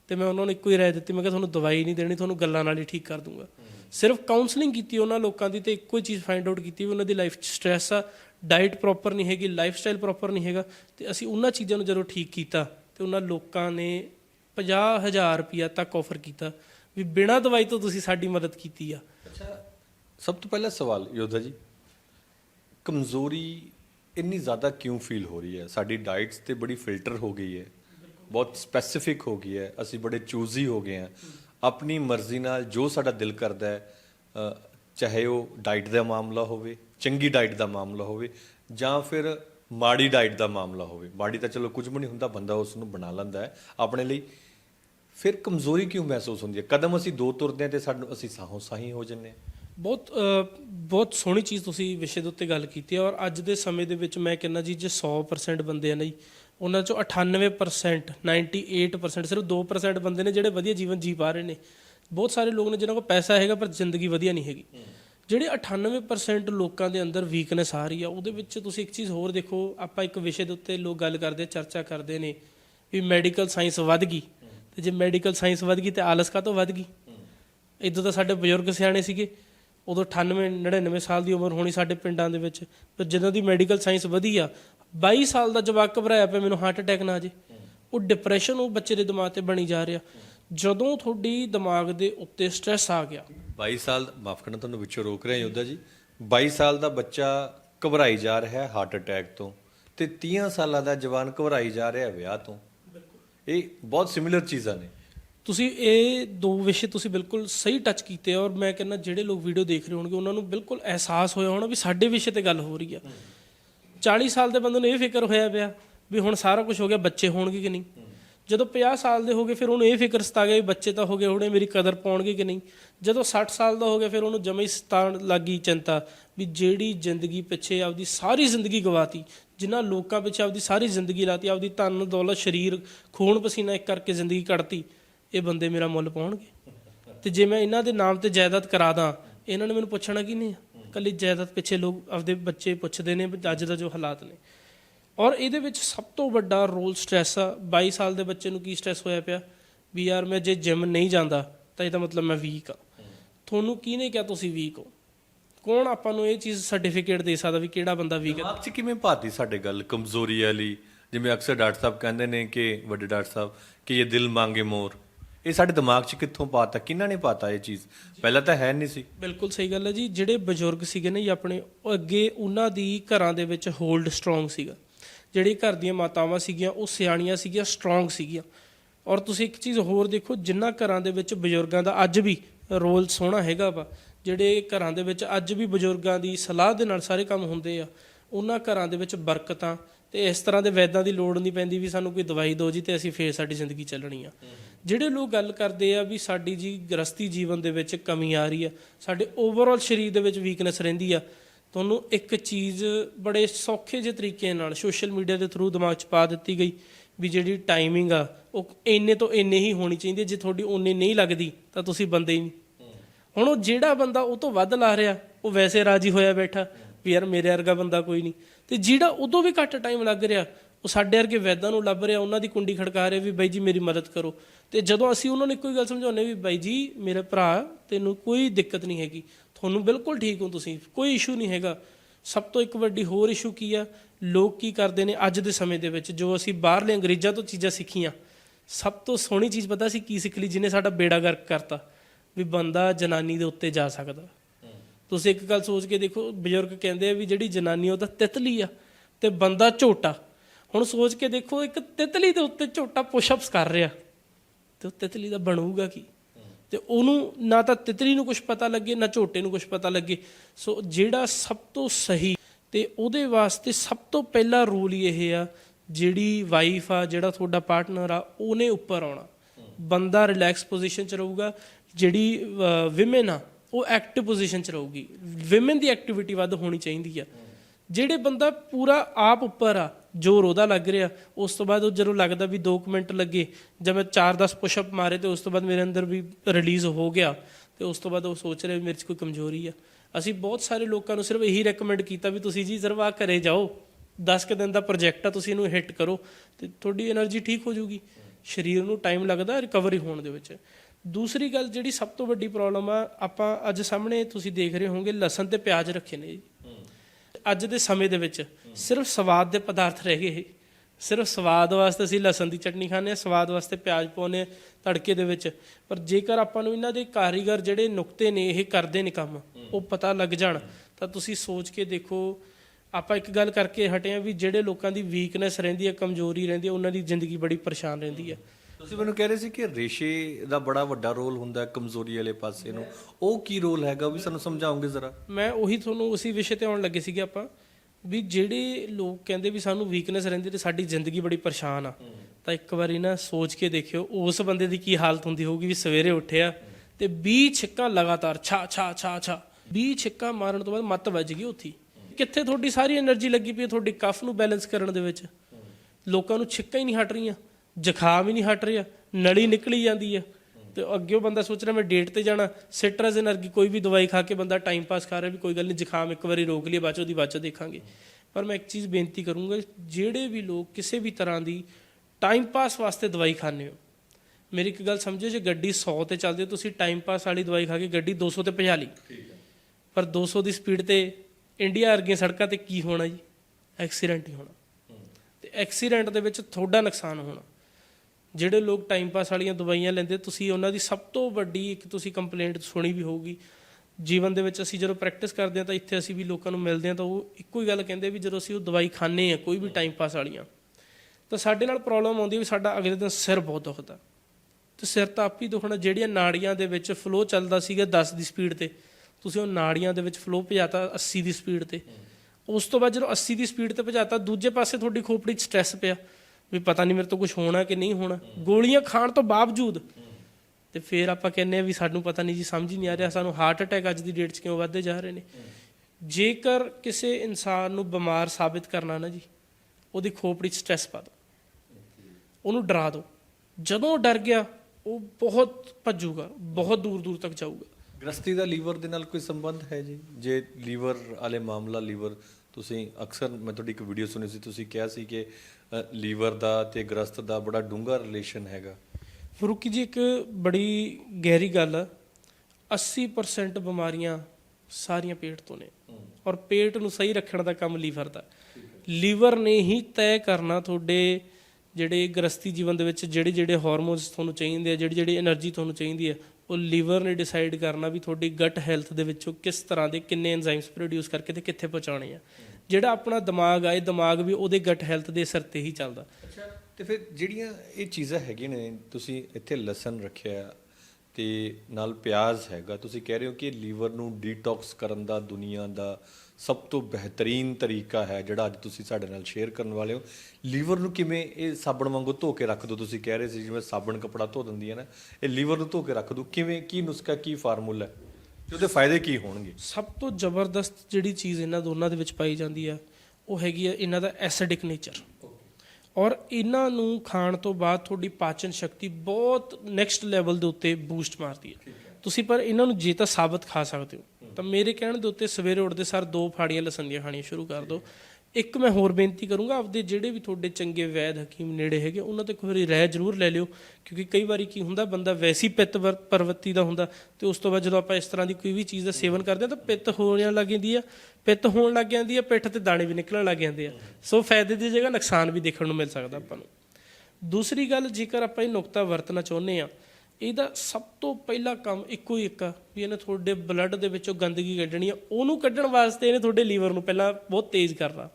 ਤੇ ਮੈਂ ਉਹਨਾਂ ਨੂੰ ਇੱਕੋ ਹੀ ਰਾਏ ਦਿੱਤੀ। ਮੈਂ ਕਿਹਾ, ਤੁਹਾਨੂੰ ਦਵਾਈ ਨਹੀਂ ਦੇਣੀ, ਤੁਹਾਨੂੰ ਗੱਲਾਂ ਨਾਲ ਹੀ ਠੀਕ ਕਰ ਦੂੰਗਾ। ਸਿਰਫ ਕਾਉਂਸਲਿੰਗ ਕੀਤੀ ਉਹਨਾਂ ਲੋਕਾਂ ਦੀ ਤੇ ਇੱਕੋ ਹੀ ਚੀਜ਼ ਫਾਈਂਡ ਆਊਟ ਕੀਤੀ ਵੀ ਉਹਨਾਂ ਦੀ ਲਾਈਫ 'ਚ ਸਟ੍ਰੈਸ ਆ। ਡਾਈਟ ਪ੍ਰੋਪਰ ਨਹੀਂ ਹੈਗੀ ਲਾਈਫ ਸਟਾਈਲ ਪ੍ਰੋਪਰ ਨਹੀਂ ਹੈਗਾ। ਤੇ ਅਸੀਂ ਉਹਨਾਂ ਚੀਜ਼ਾਂ ਨੂੰ ਜਦੋਂ ਠੀਕ ਕੀਤਾ, ਤੇ ਉਹਨਾਂ ਲੋਕਾਂ ਨੇ 50000 ਰੁਪਇਆ ਤੱਕ ਆਫਰ ਕੀਤਾ ਵੀ ਬਿਨਾਂ ਦਵਾਈ ਤੋਂ ਤੁਸੀਂ ਸਾਡੀ ਮਦਦ ਕੀਤੀ ਆ।
ਅੱਛਾ, ਸਭ ਤੋਂ ਪਹਿਲਾ ਸਵਾਲ ਯੋਧਾ ਜੀ, ਕਮਜ਼ੋਰੀ ਇੰਨੀ ਜ਼ਿਆਦਾ ਕਿਉਂ ਫੀਲ ਹੋ ਰਹੀ ਹੈ? ਸਾਡੀ ਡਾਈਟਸ ਤੇ ਬੜੀ ਫਿਲਟਰ ਹੋ ਗਈ ਹੈ। ਬਹੁਤ ਸਪੈਸੀਫਿਕ ਹੋ ਗਈ ਹੈ। ਅਸੀਂ ਬੜੇ ਚੂਜ਼ੀ ਹੋ ਗਏ ਹਾਂ। ਆਪਣੀ ਮਰਜ਼ੀ ਨਾਲ ਜੋ ਸਾਡਾ ਦਿਲ ਕਰਦਾ ਹੈ ਚਾਹੇ ਉਹ ਡਾਈਟ ਦਾ ਮਾਮਲਾ ਹੋਵੇ, ਚੰਗੀ ਡਾਈਟ ਦਾ ਮਾਮਲਾ ਹੋਵੇ, ਜਾਂ ਫਿਰ ਮਾੜੀ ਡਾਈਟ ਦਾ ਮਾਮਲਾ ਹੋਵੇ। ਮਾੜੀ ਤਾਂ ਚਲੋ ਕੁਝ ਵੀ ਨਹੀਂ ਹੁੰਦਾ, ਬੰਦਾ ਉਸ ਨੂੰ ਬਣਾ ਲੈਂਦਾ ਹੈ। ਆਪਣੇ ਲਈ ਫਿਰ ਕਮਜ਼ੋਰੀ ਕਿਉਂ ਮਹਿਸੂਸ ਹੁੰਦੀ ਹੈ? ਕਦਮ ਅਸੀਂ ਦੋ ਤੁਰਦੇ ਹਾਂ ਤੇ ਸਾਨੂੰ ਅਸੀਂ ਸਾਹੋਂ ਸਾਹੀ ਹੋ ਜੰਨੇ
ਬਹੁਤ ਬਹੁਤ ਸੋਹਣੀ ਚੀਜ਼ ਤੁਸੀਂ ਵਿਸ਼ੇ ਦੇ ਉੱਤੇ ਗੱਲ ਕੀਤੀ ਹੈ ਔਰ ਅੱਜ ਦੇ ਸਮੇਂ ਦੇ ਵਿੱਚ ਮੈਂ ਕਹਿੰਦਾ ਜੀ ਜੇ 100% ਬੰਦੇ ਆ ਨਹੀਂ ਉਹਨਾਂ ਚੋਂ 98% 98% ਸਿਰਫ 2% ਬੰਦੇ ਨੇ ਜਿਹੜੇ ਵਧੀਆ ਜੀਵਨ ਜੀ ਪਾ ਰਹੇ ਨੇ। ਬਹੁਤ ਸਾਰੇ ਲੋਕ ਨੇ ਜਿਨ੍ਹਾਂ ਕੋਲ ਪੈਸਾ ਹੈਗਾ ਪਰ ਜ਼ਿੰਦਗੀ ਵਧੀਆ ਨਹੀਂ ਹੈਗੀ। ਜਿਹੜੇ 98% ਲੋਕਾਂ ਦੇ ਅੰਦਰ ਵੀਕਨੈਸ ਆ ਰਹੀ ਆ ਉਹਦੇ ਵਿੱਚ ਤੁਸੀਂ ਇੱਕ ਚੀਜ਼ ਹੋਰ ਦੇਖੋ ਆਪਾਂ ਇੱਕ ਵਿਸ਼ੇ ਦੇ ਉੱਤੇ ਲੋਕ ਗੱਲ ਕਰਦੇ ਚਰਚਾ ਕਰਦੇ ਨੇ ਵੀ ਮੈਡੀਕਲ ਸਾਇੰਸ ਵੱਧ ਗਈ। ਤੇ ਜੇ ਮੈਡੀਕਲ ਸਾਇੰਸ ਵੱਧ ਗਈ ਤੇ ਆਲਸ ਕਾਹਤੋਂ ਵੱਧ ਗਈ? ਇਦੋਂ ਤਾਂ ਸਾਡੇ ਬਜ਼ੁਰਗ ਸਿਆਣੇ ਸੀਗੇ। ਉਦੋਂ 98 99 ਸਾਲ ਦੀ ਉਮਰ ਹੋਣੀ ਸਾਡੇ ਪਿੰਡਾਂ ਦੇ ਵਿੱਚ। ਪਰ ਜਦੋਂ ਦੀ ਮੈਡੀਕਲ ਸਾਇੰਸ ਵਧੀ ਆ 22 ਸਾਲ ਦਾ ਜਵਾਕ ਘਬਰਾਇਆ ਪਿਆ, ਮੈਨੂੰ ਹਾਰਟ ਅਟੈਕ ਨਾ ਆ ਜੇ। ਉਹ ਡਿਪਰੈਸ਼ਨ ਉਹ ਬੱਚੇ ਦੇ ਦਿਮਾਗ ਤੇ ਬਣੀ ਜਾ ਰਿਹਾ। ਜਦੋਂ ਤੁਹਾਡੀ ਦਿਮਾਗ ਦੇ ਉੱਤੇ ਸਟ੍ਰੈਸ ਆ ਗਿਆ।
22 ਸਾਲ, ਮਾਫ ਕਰਨਾ, ਤੁਹਾਨੂੰ ਵਿੱਚੋਂ ਰੋਕ ਰਿਹਾ ਯੋਧਾ ਜੀ। 22 ਸਾਲ ਦਾ ਬੱਚਾ ਘਬਰਾਈ ਜਾ ਰਿਹਾ ਹੈ ਹਾਰਟ ਅਟੈਕ ਤੋਂ ਤੇ 30 ਸਾਲਾਂ ਦਾ ਜਵਾਨ ਘਬਰਾਈ ਜਾ ਰਿਹਾ ਵਿਆਹ ਤੋਂ। ਇਹ ਬਹੁਤ ਸਿਮਿਲਰ ਚੀਜ਼ਾਂ ਨੇ।
ਤੁਸੀਂ ਇਹ ਦੋ ਵਿਸ਼ੇ ਤੁਸੀਂ ਬਿਲਕੁਲ ਸਹੀ ਟੱਚ ਕੀਤੇ ਔਰ ਮੈਂ ਕਹਿੰਦਾ ਜਿਹੜੇ ਲੋਕ ਵੀਡੀਓ ਦੇਖ ਰਹੇ ਹੋਣਗੇ, ਉਹਨਾਂ ਨੂੰ ਬਿਲਕੁਲ ਅਹਿਸਾਸ ਹੋਇਆ ਹੋਣਾ ਵੀ ਸਾਡੇ ਵਿਸ਼ੇ ਤੇ ਗੱਲ ਹੋ ਰਹੀ ਆ। 40 ਸਾਲ ਦੇ ਬੰਦੇ ਨੂੰ ਇਹ ਫਿਕਰ ਹੋਇਆ ਪਿਆ ਵੀ ਹੁਣ ਸਾਰਾ ਕੁਝ ਹੋ ਗਿਆ, ਬੱਚੇ ਹੋਣਗੇ ਕਿ ਨਹੀਂ? ਜਦੋਂ 50 ਸਾਲ ਦੇ ਹੋ ਗਏ, ਫਿਰ ਉਹਨੂੰ ਇਹ ਫਿਕਰ ਸਤਾ ਗਿਆ ਵੀ ਬੱਚੇ ਤਾਂ ਹੋ ਗਏ, ਹੁਣੇ ਮੇਰੀ ਕਦਰ ਪਾਉਣਗੇ ਕਿ ਨਹੀਂ? ਜਦੋਂ 60 ਸਾਲ ਦਾ ਹੋ ਗਿਆ, ਫਿਰ ਉਹਨੂੰ ਜਮੇ ਹੀ ਲੱਗੀ ਚਿੰਤਾ ਵੀ ਜਿਹੜੀ ਜ਼ਿੰਦਗੀ ਪਿੱਛੇ ਆਪਦੀ ਸਾਰੀ ਜ਼ਿੰਦਗੀ ਗਵਾਤੀ ਜਿਨ੍ਹਾਂ ਲੋਕਾਂ ਪਿੱਛੇ ਆਪਦੀ ਸਾਰੀ ਜ਼ਿੰਦਗੀ ਲਾਤੀ, ਆਪਦੀ ਧਨ, ਦੌਲਤ, ਸਰੀਰ, ਖੂਨ, ਪਸੀਨਾ ਇੱਕ ਕਰਕੇ ਜ਼ਿੰਦਗੀ ਕੱਢਤੀ, ਇਹ ਬੰਦੇ ਮੇਰਾ ਮੁੱਲ ਪਾਉਣਗੇ? ਤੇ ਜੇ ਮੈਂ ਇਹਨਾਂ ਦੇ ਨਾਮ ਤੇ ਜਾਇਦਾਦ ਕਰਾ ਦਾਂ, ਇਹਨਾਂ ਨੇ ਮੈਨੂੰ ਪੁੱਛਣਾ ਕੀ ਨਹੀਂ? ਆ ਕੱਲੀ ਜਾਇਦਾਦ ਪਿੱਛੇ ਲੋਕ ਆਪਦੇ ਬੱਚੇ ਪੁੱਛਦੇ ਨੇ, ਅੱਜ ਦਾ ਜੋ ਹਾਲਾਤ ਨੇ। ਔਰ ਇਹਦੇ ਵਿੱਚ ਸਭ ਤੋਂ ਵੱਡਾ ਰੋਲ ਸਟ੍ਰੈਸ ਆ। 22 ਸਾਲ ਦੇ ਬੱਚੇ ਨੂੰ ਕੀ ਸਟ੍ਰੈਸ ਹੋਇਆ ਪਿਆ? ਵੀ ਯਾਰ ਮੈਂ ਜੇ ਜਿਮ ਨਹੀਂ ਜਾਂਦਾ ਤਾਂ ਇਹਦਾ ਮਤਲਬ ਮੈਂ ਵੀਕ ਆ। ਤੁਹਾਨੂੰ ਕਿਹਨੇ ਕਿਹਾ ਤੁਸੀਂ ਵੀਕ ਹੋ? ਕੌਣ ਆਪਾਂ ਨੂੰ ਇਹ ਚੀਜ਼ ਸਰਟੀਫਿਕੇਟ ਦੇ ਸਕਦਾ ਵੀ ਕਿਹੜਾ ਬੰਦਾ ਵੀਕ ਹੈ
ਦਿਮਾਗ 'ਚ ਕਿਵੇਂ ਭਾਤੀ ਸਾਡੇ ਗੱਲ ਕਮਜ਼ੋਰੀ ਵਾਲੀ? ਜਿਵੇਂ ਅਕਸਰ ਡਾਕਟਰ ਸਾਹਿਬ ਕਹਿੰਦੇ ਨੇ ਕਿ ਵੱਡੇ ਡਾਕਟਰ ਸਾਹਿਬ ਕਿ ਇਹ ਦਿਲ ਮੰਗੇ ਮੋਰ। ਇਹ ਸਾਡੇ ਦਿਮਾਗ 'ਚ ਕਿੱਥੋਂ ਪਾਤਾ ਕਿਹਨਾਂ ਨੇ ਪਾਤਾ ਇਹ ਚੀਜ਼? ਪਹਿਲਾਂ ਤਾਂ ਹੈ ਨਹੀਂ ਸੀ।
ਬਿਲਕੁਲ ਸਹੀ ਗੱਲ ਹੈ ਜੀ। ਜਿਹੜੇ ਬਜ਼ੁਰਗ ਸੀਗੇ ਨੇ ਜੀ ਆਪਣੇ ਅੱਗੇ ਉਹਨਾਂ ਦੀ ਘਰਾਂ ਦੇ ਵਿੱਚ ਹੋਲਡ ਸਟਰੋਂਗ ਸੀਗਾ। ਜਿਹੜੀ ਘਰ ਦੀਆਂ ਮਾਤਾਵਾਂ ਸੀਗੀਆਂ, ਉਹ ਸਿਆਣੀਆਂ ਸੀਗੀਆਂ ਸਟਰੋਂਗ ਸੀਗੀਆਂ। ਔਰ ਤੁਸੀਂ ਇੱਕ ਚੀਜ਼ ਹੋਰ ਦੇਖੋ, ਜਿੰਨਾ ਘਰਾਂ ਦੇ ਵਿੱਚ ਬਜ਼ੁਰਗਾਂ ਦਾ ਅੱਜ ਵੀ ਰੋਲ ਸੋਹਣਾ ਹੈਗਾ ਵਾ, ਜਿਹੜੇ ਘਰਾਂ ਦੇ ਵਿੱਚ ਅੱਜ ਵੀ ਬਜ਼ੁਰਗਾਂ ਦੀ ਸਲਾਹ ਦੇ ਨਾਲ ਸਾਰੇ ਕੰਮ ਹੁੰਦੇ ਆ, ਉਹਨਾਂ ਘਰਾਂ ਦੇ ਵਿੱਚ ਬਰਕਤਾਂ ਤੇ ਇਸ ਤਰ੍ਹਾਂ ਦੇ ਵੈਦਾਂ ਦੀ ਲੋੜ ਨਹੀਂ ਪੈਂਦੀ ਵੀ ਸਾਨੂੰ ਕੋਈ ਦਵਾਈ ਦਿਓ ਜੀ ਤੇ ਅਸੀਂ ਫੇਰ ਸਾਡੀ ਜ਼ਿੰਦਗੀ ਚੱਲਣੀ ਆ। ਜਿਹੜੇ ਲੋਕ ਗੱਲ ਕਰਦੇ ਆ ਵੀ ਸਾਡੀ ਜੀ ਗ੍ਰਸਤੀ ਜੀਵਨ ਦੇ ਵਿੱਚ ਕਮੀ ਆ ਰਹੀ ਆ, ਸਾਡੇ ਓਵਰਆਲ ਸਰੀਰ ਦੇ ਵਿੱਚ ਵੀਕਨੈਸ ਰਹਿੰਦੀ ਆ ਤੁਹਾਨੂੰ ਇੱਕ ਚੀਜ਼ ਬੜੇ ਸੌਖੇ ਜਿਹੇ ਤਰੀਕੇ ਨਾਲ ਸੋਸ਼ਲ ਮੀਡੀਆ ਦੇ ਥਰੂ ਦਿਮਾਗ 'ਚ ਪਾ ਦਿੱਤੀ ਗਈ ਵੀ ਜਿਹੜੀ ਟਾਈਮਿੰਗ ਆ, ਉਹ ਇੰਨੇ ਤੋਂ ਇੰਨੇ ਹੀ ਹੋਣੀ ਚਾਹੀਦੀ ਹੈ। ਜੇ ਤੁਹਾਡੀ ਓਨੇ ਨਹੀਂ ਲੱਗਦੀ, ਤਾਂ ਤੁਸੀਂ ਬੰਦੇ ਹੀ ਨਹੀਂ। ਹੁਣ ਉਹ ਜਿਹੜਾ ਬੰਦਾ ਉਹ ਤੋਂ ਵੱਧ ਲਾ ਰਿਹਾ, ਉਹ ਵੈਸੇ ਰਾਜੀ ਹੋਇਆ ਬੈਠਾ ਵੀ ਯਾਰ ਮੇਰੇ ਵਰਗਾ ਬੰਦਾ ਕੋਈ ਨਹੀਂ। ਤੇ ਜਿਹੜਾ ਉਦੋਂ ਵੀ ਘੱਟ ਟਾਈਮ ਲੱਗ ਰਿਹਾ, ਉਹ ਸਾਡੇ ਵਰਗੇ ਵੈਦਾਂ ਨੂੰ ਲੱਭ ਰਿਹਾ, ਉਹਨਾਂ ਦੀ ਕੁੰਡੀ ਖੜਕਾ ਰਿਹਾ ਵੀ ਬਾਈ ਜੀ ਮੇਰੀ ਮਦਦ ਕਰੋ। ਤੇ ਜਦੋਂ ਅਸੀਂ ਉਹਨਾਂ ਨੂੰ ਇੱਕੋ ਹੀ ਗੱਲ ਸਮਝਾਉਂਦੇ ਵੀ ਬਾਈ ਜੀ, ਮੇਰਾ ਭਰਾ, ਤੈਨੂੰ ਕੋਈ ਦਿੱਕਤ ਨਹੀਂ ਹੈਗੀ। ਤੁਹਾਨੂੰ ਬਿਲਕੁਲ ਠੀਕ ਹੋ ਤੁਸੀਂ, ਕੋਈ ਇਸ਼ੂ ਨਹੀਂ ਹੈਗਾ। ਸਭ ਤੋਂ ਇੱਕ ਵੱਡੀ ਹੋਰ ਇਸ਼ੂ ਕੀ ਆ? ਲੋਕ ਕੀ ਕਰਦੇ ਨੇ ਅੱਜ ਦੇ ਸਮੇਂ ਦੇ ਵਿੱਚ, ਜੋ ਅਸੀਂ ਬਾਹਰਲੇ ਅੰਗਰੇਜ਼ਾਂ ਤੋਂ ਚੀਜ਼ਾਂ ਸਿੱਖੀਆਂ। ਸਭ ਤੋਂ ਸੋਹਣੀ ਚੀਜ਼ ਪਤਾ ਸੀ ਕੀ ਸਿੱਖ ਲਈ ਜਿਹਨੇ ਸਾਡਾ ਬੇੜਾ ਗਰਕ ਕਰਤਾ, ਵੀ ਬੰਦਾ ਜਨਾਨੀ ਦੇ ਉੱਤੇ ਜਾ ਸਕਦਾ। ਤੁਸੀਂ ਇੱਕ ਗੱਲ ਸੋਚ ਕੇ ਦੇਖੋ, ਬਜ਼ੁਰਗ ਕਹਿੰਦੇ ਆ ਵੀ ਜਿਹੜੀ ਜਨਾਨੀ ਉਹ ਤਾਂ ਤਿਤਲੀ ਆ, ਤੇ ਬੰਦਾ ਝੋਟਾ। ਹੁਣ ਸੋਚ ਕੇ ਦੇਖੋ, ਇੱਕ ਤਿਤਲੀ ਦੇ ਉੱਤੇ ਝੋਟਾ ਪੁਸ਼ਅਪਸ ਕਰ ਰਿਹਾ, ਤੇ ਉਹ ਤਿਤਲੀ ਦਾ ਬਣੂਗਾ ਕੀ? ਤੇ ਉਹਨੂੰ ਨਾ ਤਾਂ ਤਿਤਲੀ ਨੂੰ ਕੁਝ ਪਤਾ ਲੱਗੇ, ਨਾ ਝੋਟੇ ਨੂੰ ਕੁਝ ਪਤਾ ਲੱਗੇ। ਸੋ ਜਿਹੜਾ ਸਭ ਤੋਂ ਸਹੀ ਤੇ ਉਹਦੇ ਵਾਸਤੇ ਸਭ ਤੋਂ ਪਹਿਲਾ ਰੂਲ ਇਹ ਆ, ਜਿਹੜੀ ਵਾਈਫ ਆ, ਜਿਹੜਾ ਤੁਹਾਡਾ ਪਾਰਟਨਰ ਆ, ਉਹਨੇ ਉੱਪਰ ਆਉਣਾ। ਬੰਦਾ ਰਿਲੈਕਸ ਪੋਜੀਸ਼ਨ 'ਚ ਰਹੂਗਾ, ਜਿਹੜੀ ਵਿਮਨ ਆ, ਉਹ ਐਕਟਿਵ ਪੋਜੀਸ਼ਨ 'ਚ ਰਹੂਗੀ। ਵਿਮਨ ਦੀ ਐਕਟੀਵਿਟੀ ਵੱਧ ਹੋਣੀ ਚਾਹੀਦੀ ਆ। ਜਿਹੜੇ ਬੰਦਾ ਪੂਰਾ ਆਪ ਉੱਪਰ ਆ ਜ਼ੋਰ ਉਹਦਾ ਲੱਗ ਰਿਹਾ, ਉਸ ਤੋਂ ਬਾਅਦ ਉਹ ਜਦੋਂ ਲੱਗਦਾ ਵੀ 2 ਮਿੰਟ ਲੱਗੇ ਜਦ ਮੈਂ 4-10 ਪੁਸ਼ਅਪ ਮਾਰੇ ਤੇ ਉਸ ਤੋਂ ਬਾਅਦ ਮੇਰੇ ਅੰਦਰ ਵੀ ਰਿਲੀਜ਼ ਹੋ ਗਿਆ, ਤੇ ਉਸ ਤੋਂ ਬਾਅਦ ਉਹ ਸੋਚ ਰਿਹਾ ਵੀ ਮੇਰੇ 'ਚ ਕੋਈ ਕਮਜ਼ੋਰੀ ਆ। ਅਸੀਂ ਬਹੁਤ ਸਾਰੇ ਲੋਕਾਂ ਨੂੰ ਸਿਰਫ ਇਹੀ ਰეკਮੈਂਡ ਕੀਤਾ ਵੀ ਤੁਸੀਂ ਜੀ ਜ਼ਰਵਾ ਘਰੇ ਜਾਓ 10 ਕਿ ਦਿਨ ਦਾ ਪ੍ਰੋਜੈਕਟ ਆ, ਤੁਸੀਂ ਇਹਨੂੰ ਹਿੱਟ ਕਰੋ, ਤੇ ਤੁਹਾਡੀ એનર્ਜੀ ਠੀਕ ਹੋ ਜਾਊਗੀ। ਸਰੀਰ ਨੂੰ ਟਾਈਮ ਲੱਗਦਾ ਰਿਕਵਰੀ ਹੋਣ ਦੇ ਵਿੱਚ। ਦੂਸਰੀ ਗੱਲ ਜਿਹੜੀ ਸਭ ਤੋਂ ਵੱਡੀ ਪ੍ਰੋਬਲਮ ਆ, ਆਪਾਂ ਅੱਜ ਸਾਹਮਣੇ ਤੁਸੀਂ ਦੇਖ ਰਹੇ ਹੋਗੇ ਲਸਣ ਤੇ ਪਿਆਜ਼ ਰੱਖੇ ਨੇ ਜੀ। ਅੱਜ ਦੇ ਸਮੇਂ ਦੇ ਵਿੱਚ ਸਿਰਫ ਸਵਾਦ ਦੇ ਪਦਾਰਥ ਰਹਿ ਗਏ ਇਹ। ਸਿਰਫ ਸਵਾਦ ਵਾਸਤੇ ਅਸੀਂ ਲਸਣ ਦੀ ਚਟਨੀ ਖਾਂਦੇ ਆ ਸਵਾਦ ਵਾਸਤੇ ਪਿਆਜ਼ ਪਾਉਂਦੇ ਆ ਤੜਕੇ ਦੇ ਵਿੱਚ। ਪਰ ਜੇਕਰ ਆਪਾਂ ਨੂੰ ਇਹਨਾਂ ਦੇ ਕਾਰੀਗਰ ਜਿਹੜੇ ਨੁਕਤੇ ਨੇ, ਇਹ ਕਰਦੇ ਨੇ ਕੰਮ, ਉਹ ਪਤਾ ਲੱਗ ਜਾਣ, ਤਾਂ ਤੁਸੀਂ ਸੋਚ ਕੇ ਦੇਖੋ। ਆਪਾਂ ਇੱਕ ਗੱਲ ਕਰਕੇ ਹਟੇ ਆ ਵੀ ਜਿਹੜੇ ਲੋਕਾਂ ਦੀ ਵੀਕਨੈਸ ਰਹਿੰਦੀ ਹੈ, ਕਮਜ਼ੋਰੀ ਰਹਿੰਦੀ ਹੈ, ਉਹਨਾਂ ਦੀ ਜ਼ਿੰਦਗੀ ਬੜੀ ਪਰੇਸ਼ਾਨ ਰਹਿੰਦੀ ਹੈ।
ਤੁਸੀਂ ਮੈਨੂੰ ਕਹਿ ਰਹੇ ਸੀ ਕਿ ਰੇਸ਼ੇ ਦਾ ਬੜਾ ਵੱਡਾ ਰੋਲ ਹੁੰਦਾ ਹੈ ਕਮਜ਼ੋਰੀ ਵਾਲੇ ਪਾਸੇ ਨੂੰ। ਉਹ ਕੀ ਰੋਲ ਹੈਗਾ? ਉਹ ਵੀ ਸਾਨੂੰ ਸਮਝਾਓਗੇ ਜ਼ਰਾ।
ਮੈਂ ਉਹੀ ਤੁਹਾਨੂੰ ਉਸੇ ਵਿਸ਼ੇ ਤੇ ਆਉਣ ਲੱਗੇ ਸੀਗੇ ਆਪਾਂ, ਵੀ ਜਿਹੜੇ ਲੋਕ ਕਹਿੰਦੇ ਵੀ ਸਾਨੂੰ ਵੀਕਨੈਸ ਰਹਿੰਦੀ ਤੇ ਸਾਡੀ ਜ਼ਿੰਦਗੀ ਬੜੀ ਪਰੇਸ਼ਾਨ ਆ। ਤਾਂ ਇੱਕ ਵਾਰੀ ਨਾ ਸੋਚ ਕੇ ਦੇਖਿਓ, ਉਸ ਬੰਦੇ ਦੀ ਕੀ ਹਾਲਤ ਹੁੰਦੀ ਹੋਊਗੀ ਵੀ ਸਵੇਰੇ ਉੱਠਿਆ ਤੇ 20 ਛੱਕਾਂ ਲਗਾਤਾਰ ਛਾ ਛਾ ਛਾ ਛਾ 20 ਛੱਕਾਂ ਮਾਰਨ ਤੋਂ ਬਾਅਦ ਮੱਤ ਵੱਜ ਗਈ ਉੱਥੀ। ਕਿੱਥੇ ਤੁਹਾਡੀ ਸਾਰੀ એનર્ਜੀ ਲੱਗੀ ਪਈ ਤੁਹਾਡੀ ਕਫ ਨੂੰ ਬੈਲੈਂਸ ਕਰਨ ਦੇ ਵਿੱਚ? ਲੋਕਾਂ ਨੂੰ ਛਿੱਕਾਂ ਹੀ ਨਹੀਂ ਹਟ ਰਹੀਆਂ। ਜ਼ੁਕਾਮ ਹੀ ਨਹੀਂ ਹਟ ਰਿਹਾ ਨਲੀ ਨਿਕਲੀ ਜਾਂਦੀ ਆ। ਤੇ ਅੱਗੇ ਬੰਦਾ ਸੋਚ ਰਿਹਾ ਮੈਂ ਡੇਟ ਤੇ ਜਾਣਾ ਸਿਟਰਜ਼ਨ ਅਰਗੀ ਕੋਈ ਵੀ ਦਵਾਈ ਖਾ ਕੇ ਬੰਦਾ ਟਾਈਮ ਪਾਸ ਕਰ ਰਿਹਾ ਵੀ ਕੋਈ ਗੱਲ ਨਹੀਂ ਜ਼ੁਕਾਮ ਇੱਕ ਵਾਰੀ ਰੋਕ ਲਈ ਬਾਅਦ ਉਹਦੀ ਬਾਅਦ ਦੇਖਾਂਗੇ। ਪਰ ਮੈਂ ਇੱਕ ਚੀਜ਼ ਬੇਨਤੀ ਕਰੂੰਗਾ ਜਿਹੜੇ ਵੀ ਲੋਕ ਕਿਸੇ ਵੀ ਤਰ੍ਹਾਂ ਦੀ ਟਾਈਮ ਪਾਸ ਵਾਸਤੇ ਦਵਾਈ ਖਾਂਦੇ ਹੋ ਮੇਰੀ ਇੱਕ ਗੱਲ ਸਮਝੋ ਜੇ ਗੱਡੀ 100 ਤੇ ਚੱਲਦੀ ਤੁਸੀਂ ਟਾਈਮ ਪਾਸ ਵਾਲੀ ਦਵਾਈ ਖਾ ਕੇ ਗੱਡੀ 200 ਤੇ ਭਜਾ ਲਈ। ਪਰ 200 ਦੀ ਸਪੀਡ ਤੇ ਇੰਡੀਆ ਵਰਗੀਆਂ ਸੜਕਾਂ ਤੇ ਕੀ ਹੋਣਾ ਜੀ? ਐਕਸੀਡੈਂਟ ਹੀ ਹੋਣਾ। ਤੇ ਐਕਸੀਡੈਂਟ ਦੇ ਵਿੱਚ ਤੁਹਾਡਾ ਨੁਕਸਾਨ ਹੋਣਾ। ਜਿਹੜੇ ਲੋਕ ਟਾਈਮ ਪਾਸ ਵਾਲੀਆਂ ਦਵਾਈਆਂ ਲੈਂਦੇ, ਤੁਸੀਂ ਉਹਨਾਂ ਦੀ ਸਭ ਤੋਂ ਵੱਡੀ ਇੱਕ ਤੁਸੀਂ ਕੰਪਲੇਂਟ ਸੁਣੀ ਵੀ ਹੋਊਗੀ। ਜੀਵਨ ਦੇ ਵਿੱਚ ਅਸੀਂ ਜਦੋਂ ਪ੍ਰੈਕਟਿਸ ਕਰਦੇ ਹਾਂ ਤਾਂ ਇੱਥੇ ਅਸੀਂ ਵੀ ਲੋਕਾਂ ਨੂੰ ਮਿਲਦੇ ਹਾਂ ਤਾਂ ਉਹ ਇੱਕੋ ਹੀ ਗੱਲ ਕਹਿੰਦੇ ਵੀ ਜਦੋਂ ਅਸੀਂ ਉਹ ਦਵਾਈ ਖਾਂਦੇ ਆ ਕੋਈ ਵੀ ਟਾਈਮ ਪਾਸ ਵਾਲੀਆਂ, ਤਾਂ ਸਾਡੇ ਨਾਲ ਪ੍ਰੋਬਲਮ ਆਉਂਦੀ ਵੀ ਸਾਡਾ ਅਗਲੇ ਦਿਨ ਸਿਰ ਬਹੁਤ ਦੁਖਦਾ। ਤੇ ਸਿਰ ਤਾਂ ਆਪ ਹੀ ਦੁਖਣਾ, ਜਿਹੜੀਆਂ ਨਾੜੀਆਂ ਦੇ ਵਿੱਚ ਫਲੋ ਚੱਲਦਾ ਸੀਗਾ 10 ਦੀ ਸਪੀਡ ਤੇ, ਤੁਸੀਂ ਉਹ ਨਾੜੀਆਂ ਦੇ ਵਿੱਚ ਫਲੋ ਭਜਾਤਾ 80 ਦੀ ਸਪੀਡ ਤੇ। ਉਸ ਤੋਂ ਬਾਅਦ ਜਦੋਂ 80 ਦੀ ਸਪੀਡ ਤੇ ਭਜਾਤਾ, ਦੂਜੇ ਪਾਸੇ ਤੁਹਾਡੀ ਖੋਪੜੀ 'ਚ ਸਟ੍ਰੈਸ ਪਿਆ। ਵੀ ਪਤਾ ਨਹੀਂ ਮੇਰੇ ਤੋਂ ਕੁਝ ਹੋਣਾ ਕਿ ਨਹੀਂ ਹੋਣਾ। ਗੋਲੀਆਂ ਖਾਣ ਤੋਂ ਬਾਵਜੂਦ। ਤੇ ਫਿਰ ਆਪਾਂ ਕਹਿੰਦੇ ਆ ਵੀ ਸਾਨੂੰ ਪਤਾ ਨਹੀਂ ਜੀ, ਸਮਝ ਨਹੀਂ ਆ ਰਿਹਾ, ਸਾਨੂੰ ਹਾਰਟ ਅਟੈਕ ਅੱਜ ਦੀ ਡੇਟ 'ਚ ਕਿਉਂ ਵੱਧਦੇ ਜਾ ਰਹੇ ਨੇ। ਜੇਕਰ ਕਿਸੇ ਇਨਸਾਨ ਨੂੰ ਬਿਮਾਰ ਸਾਬਿਤ ਕਰਨਾ ਨਾ ਜੀ, ਉਹਦੀ ਖੋਪੜੀ 'ਚ ਸਟ੍ਰੈਸ ਪਾ ਦਿਓ ਉਹਨੂੰ ਡਰਾ ਦਿਓ ਜਦੋਂ ਡਰ ਗਿਆ, ਉਹ ਬਹੁਤ ਭੱਜੂਗਾ, ਬਹੁਤ ਦੂਰ ਦੂਰ ਤੱਕ ਜਾਊਗਾ।
ਗ੍ਰਸਤੀ ਦਾ ਲੀਵਰ ਦੇ ਨਾਲ ਕੋਈ ਸੰਬੰਧ ਹੈ ਜੀ? ਜੇ ਲੀਵਰ ਵਾਲੇ ਮਾਮਲਾ ਲੀਵਰ, ਤੁਸੀਂ ਅਕਸਰ ਮੈਂ ਤੁਹਾਡੀ ਇੱਕ ਵੀਡੀਓ ਸੁਣੀ ਸੀ, ਤੁਸੀਂ ਕਿਹਾ ਸੀ ਕਿ ਲੀਵਰ ਦਾ ਤੇ ਗ੍ਰਸਤ ਦਾ ਬੜਾ ਡੂੰਘਾ ਰਿਲੇਸ਼ਨ ਹੈਗਾ।
ਫਰੂਕੀ ਜੀ, ਇੱਕ ਬੜੀ ਗਹਿਰੀ ਗੱਲ 80% ਬਿਮਾਰੀਆਂ ਸਾਰੀਆਂ ਪੇਟ ਤੋਂ ਨੇ ਔਰ ਪੇਟ ਨੂੰ ਸਹੀ ਰੱਖਣ ਦਾ ਕੰਮ ਲੀਵਰ ਦਾ। ਲੀਵਰ ਨੇ ਹੀ ਤੈਅ ਕਰਨਾ ਤੁਹਾਡੇ ਜਿਹੜੇ ਗ੍ਰਸਤੀ ਜੀਵਨ ਦੇ ਵਿੱਚ ਜਿਹੜੇ ਜਿਹੜੇ ਹਾਰਮੋਨਸ ਤੁਹਾਨੂੰ ਚਾਹੀਦੇ ਆ, ਜਿਹੜੀ ਜਿਹੜੀ એનર્ਜੀ ਤੁਹਾਨੂੰ ਚਾਹੀਦੀ ਆ, ਉਹ ਲੀਵਰ ਨੇ ਡਿਸਾਈਡ ਕਰਨਾ ਵੀ ਤੁਹਾਡੀ ਗਟ ਹੈਲਥ ਦੇ ਵਿੱਚੋਂ ਕਿਸ ਤਰ੍ਹਾਂ ਦੇ ਕਿੰਨੇ ਐਂਜ਼ਾਈਮਸ ਪ੍ਰੋਡਿਊਸ ਕਰਕੇ ਤੇ ਕਿੱਥੇ ਪਹੁੰਚਾਉਣੇ ਆ। ਜਿਹੜਾ ਆਪਣਾ ਦਿਮਾਗ ਆ, ਇਹ ਦਿਮਾਗ ਵੀ ਉਹਦੇ ਗਟ ਹੈਲਥ ਦੇ ਅਸਰ ਤੇ ਹੀ ਚੱਲਦਾ।
ਅੱਛਾ, ਤੇ ਫਿਰ ਜਿਹੜੀਆਂ ਇਹ ਚੀਜ਼ਾਂ ਹੈਗੀਆਂ ਨੇ, ਤੁਸੀਂ ਇੱਥੇ ਲਸਣ ਰੱਖਿਆ ਤੇ ਨਾਲ ਪਿਆਜ਼ ਹੈਗਾ, ਤੁਸੀਂ ਕਹਿ ਰਹੇ ਹੋ ਕਿ ਲੀਵਰ ਨੂੰ ਡੀਟੌਕਸ ਕਰਨ ਦਾ ਦੁਨੀਆ ਦਾ ਸਭ ਤੋਂ ਬਿਹਤਰੀਨ ਤਰੀਕਾ ਹੈ, ਜਿਹੜਾ ਅੱਜ ਤੁਸੀਂ ਸਾਡੇ ਨਾਲ ਸ਼ੇਅਰ ਕਰਨ ਵਾਲੇ ਹੋ। ਲੀਵਰ ਨੂੰ ਕਿਵੇਂ ਇਹ ਸਾਬਣ ਵਾਂਗੂ ਧੋ ਕੇ ਰੱਖ ਦੋ, ਤੁਸੀਂ ਕਹਿ ਰਹੇ ਸੀ ਜਿਵੇਂ ਸਾਬਣ ਕਪੜਾ ਧੋ ਦਿੰਦੀ ਹੈ ਨਾ, ਇਹ ਲੀਵਰ ਨੂੰ ਧੋ ਕੇ ਰੱਖ ਦੋ, ਕਿਵੇਂ, ਕੀ ਨੁਸਖਾ, ਕੀ ਫਾਰਮੂਲਾ ਹੈ? ਤੇ ਉਹਦੇ ਫਾਇਦੇ ਕੀ ਹੋਣਗੇ?
ਸਭ ਤੋਂ ਜ਼ਬਰਦਸਤ ਜਿਹੜੀ ਚੀਜ਼ ਇਹਨਾਂ ਦੋਨਾਂ ਦੇ ਵਿੱਚ ਪਾਈ ਜਾਂਦੀ ਆ ਉਹ ਹੈਗੀ ਆ ਇਹਨਾਂ ਦਾ ਐਸਿਡਿਕ ਨੇਚਰ ਔਰ ਇਹਨਾਂ ਨੂੰ ਖਾਣ ਤੋਂ ਬਾਅਦ ਤੁਹਾਡੀ ਪਾਚਨ ਸ਼ਕਤੀ ਬਹੁਤ ਨੈਕਸਟ ਲੈਵਲ ਦੇ ਉੱਤੇ ਬੂਸਟ ਮਾਰਦੀ ਹੈ। ਤੁਸੀਂ ਪਰ ਇਹਨਾਂ ਨੂੰ ਜੇ ਤਾਂ ਸਾਬਤ ਖਾ ਸਕਦੇ ਹੋ ਤਾਂ ਮੇਰੇ ਕਹਿਣ ਦੇ ਉੱਤੇ ਸਵੇਰੇ ਉੱਠਦੇ ਸਾਰ ਦੋ ਫਾੜੀਆਂ ਲਸਣ ਦੀਆਂ ਖਾਣੀਆਂ ਸ਼ੁਰੂ ਕਰ ਦਿਓ। ਇੱਕ ਮੈਂ ਹੋਰ ਬੇਨਤੀ ਕਰੂੰਗਾ, ਆਪਦੇ ਜਿਹੜੇ ਵੀ ਤੁਹਾਡੇ ਚੰਗੇ ਵੈਦ ਹਕੀਮ ਨੇੜੇ ਹੈਗੇ, ਉਹਨਾਂ ਤੋਂ ਇੱਕ ਵਾਰੀ ਰਾਏ ਜ਼ਰੂਰ ਲੈ ਲਿਓ, ਕਿਉਂਕਿ ਕਈ ਵਾਰੀ ਕੀ ਹੁੰਦਾ, ਬੰਦਾ ਵੈਸੀ ਪਿੱਤ ਵਰ- ਪਰਵਤੀ ਦਾ ਹੁੰਦਾ, ਤੇ ਉਸ ਤੋਂ ਬਾਅਦ ਜਦੋਂ ਆਪਾਂ ਇਸ ਤਰ੍ਹਾਂ ਦੀ ਕੋਈ ਵੀ ਚੀਜ਼ ਦਾ ਸੇਵਨ ਕਰਦੇ ਹਾਂ, ਤਾਂ ਪਿੱਤ ਹੋਣ ਲੱਗ ਜਾਂਦੀ ਆ, ਪਿੱਤ ਹੋਣ ਲੱਗ ਜਾਂਦੀ ਆ, ਪਿੱਠ ਤੇ ਦਾਣੇ ਵੀ ਨਿਕਲਣ ਲੱਗ ਜਾਂਦੇ ਆ। ਸੋ ਫਾਇਦੇ ਦੀ ਜਗ੍ਹਾ ਨੁਕਸਾਨ ਵੀ ਦੇਖਣ ਨੂੰ ਮਿਲ ਸਕਦਾ ਆਪਾਂ ਨੂੰ। ਦੂਸਰੀ ਗੱਲ, ਜੇਕਰ ਆਪਾਂ ਇਹ ਨੁਕਤਾ ਵਰਤਣਾ ਚਾਹੁੰਦੇ ਆ ਇਹਦਾ ਸਭ ਤੋਂ ਪਹਿਲਾ ਕੰਮ ਇੱਕੋ ਹੀ ਇੱਕ ਆ, ਵੀ ਇਹਨੇ ਤੁਹਾਡੇ ਬਲੱਡ ਦੇ ਵਿੱਚੋਂ ਗੰਦਗੀ ਕੱਢਣੀ ਆ, ਉਹਨੂੰ ਕੱਢਣ ਵਾਸਤੇ ਇਹਨੇ ਤੁਹਾਡੇ ਲੀਵਰ ਨੂੰ ਪਹਿਲਾਂ ਬਹੁਤ ਤੇਜ਼ ਕਰਨਾ।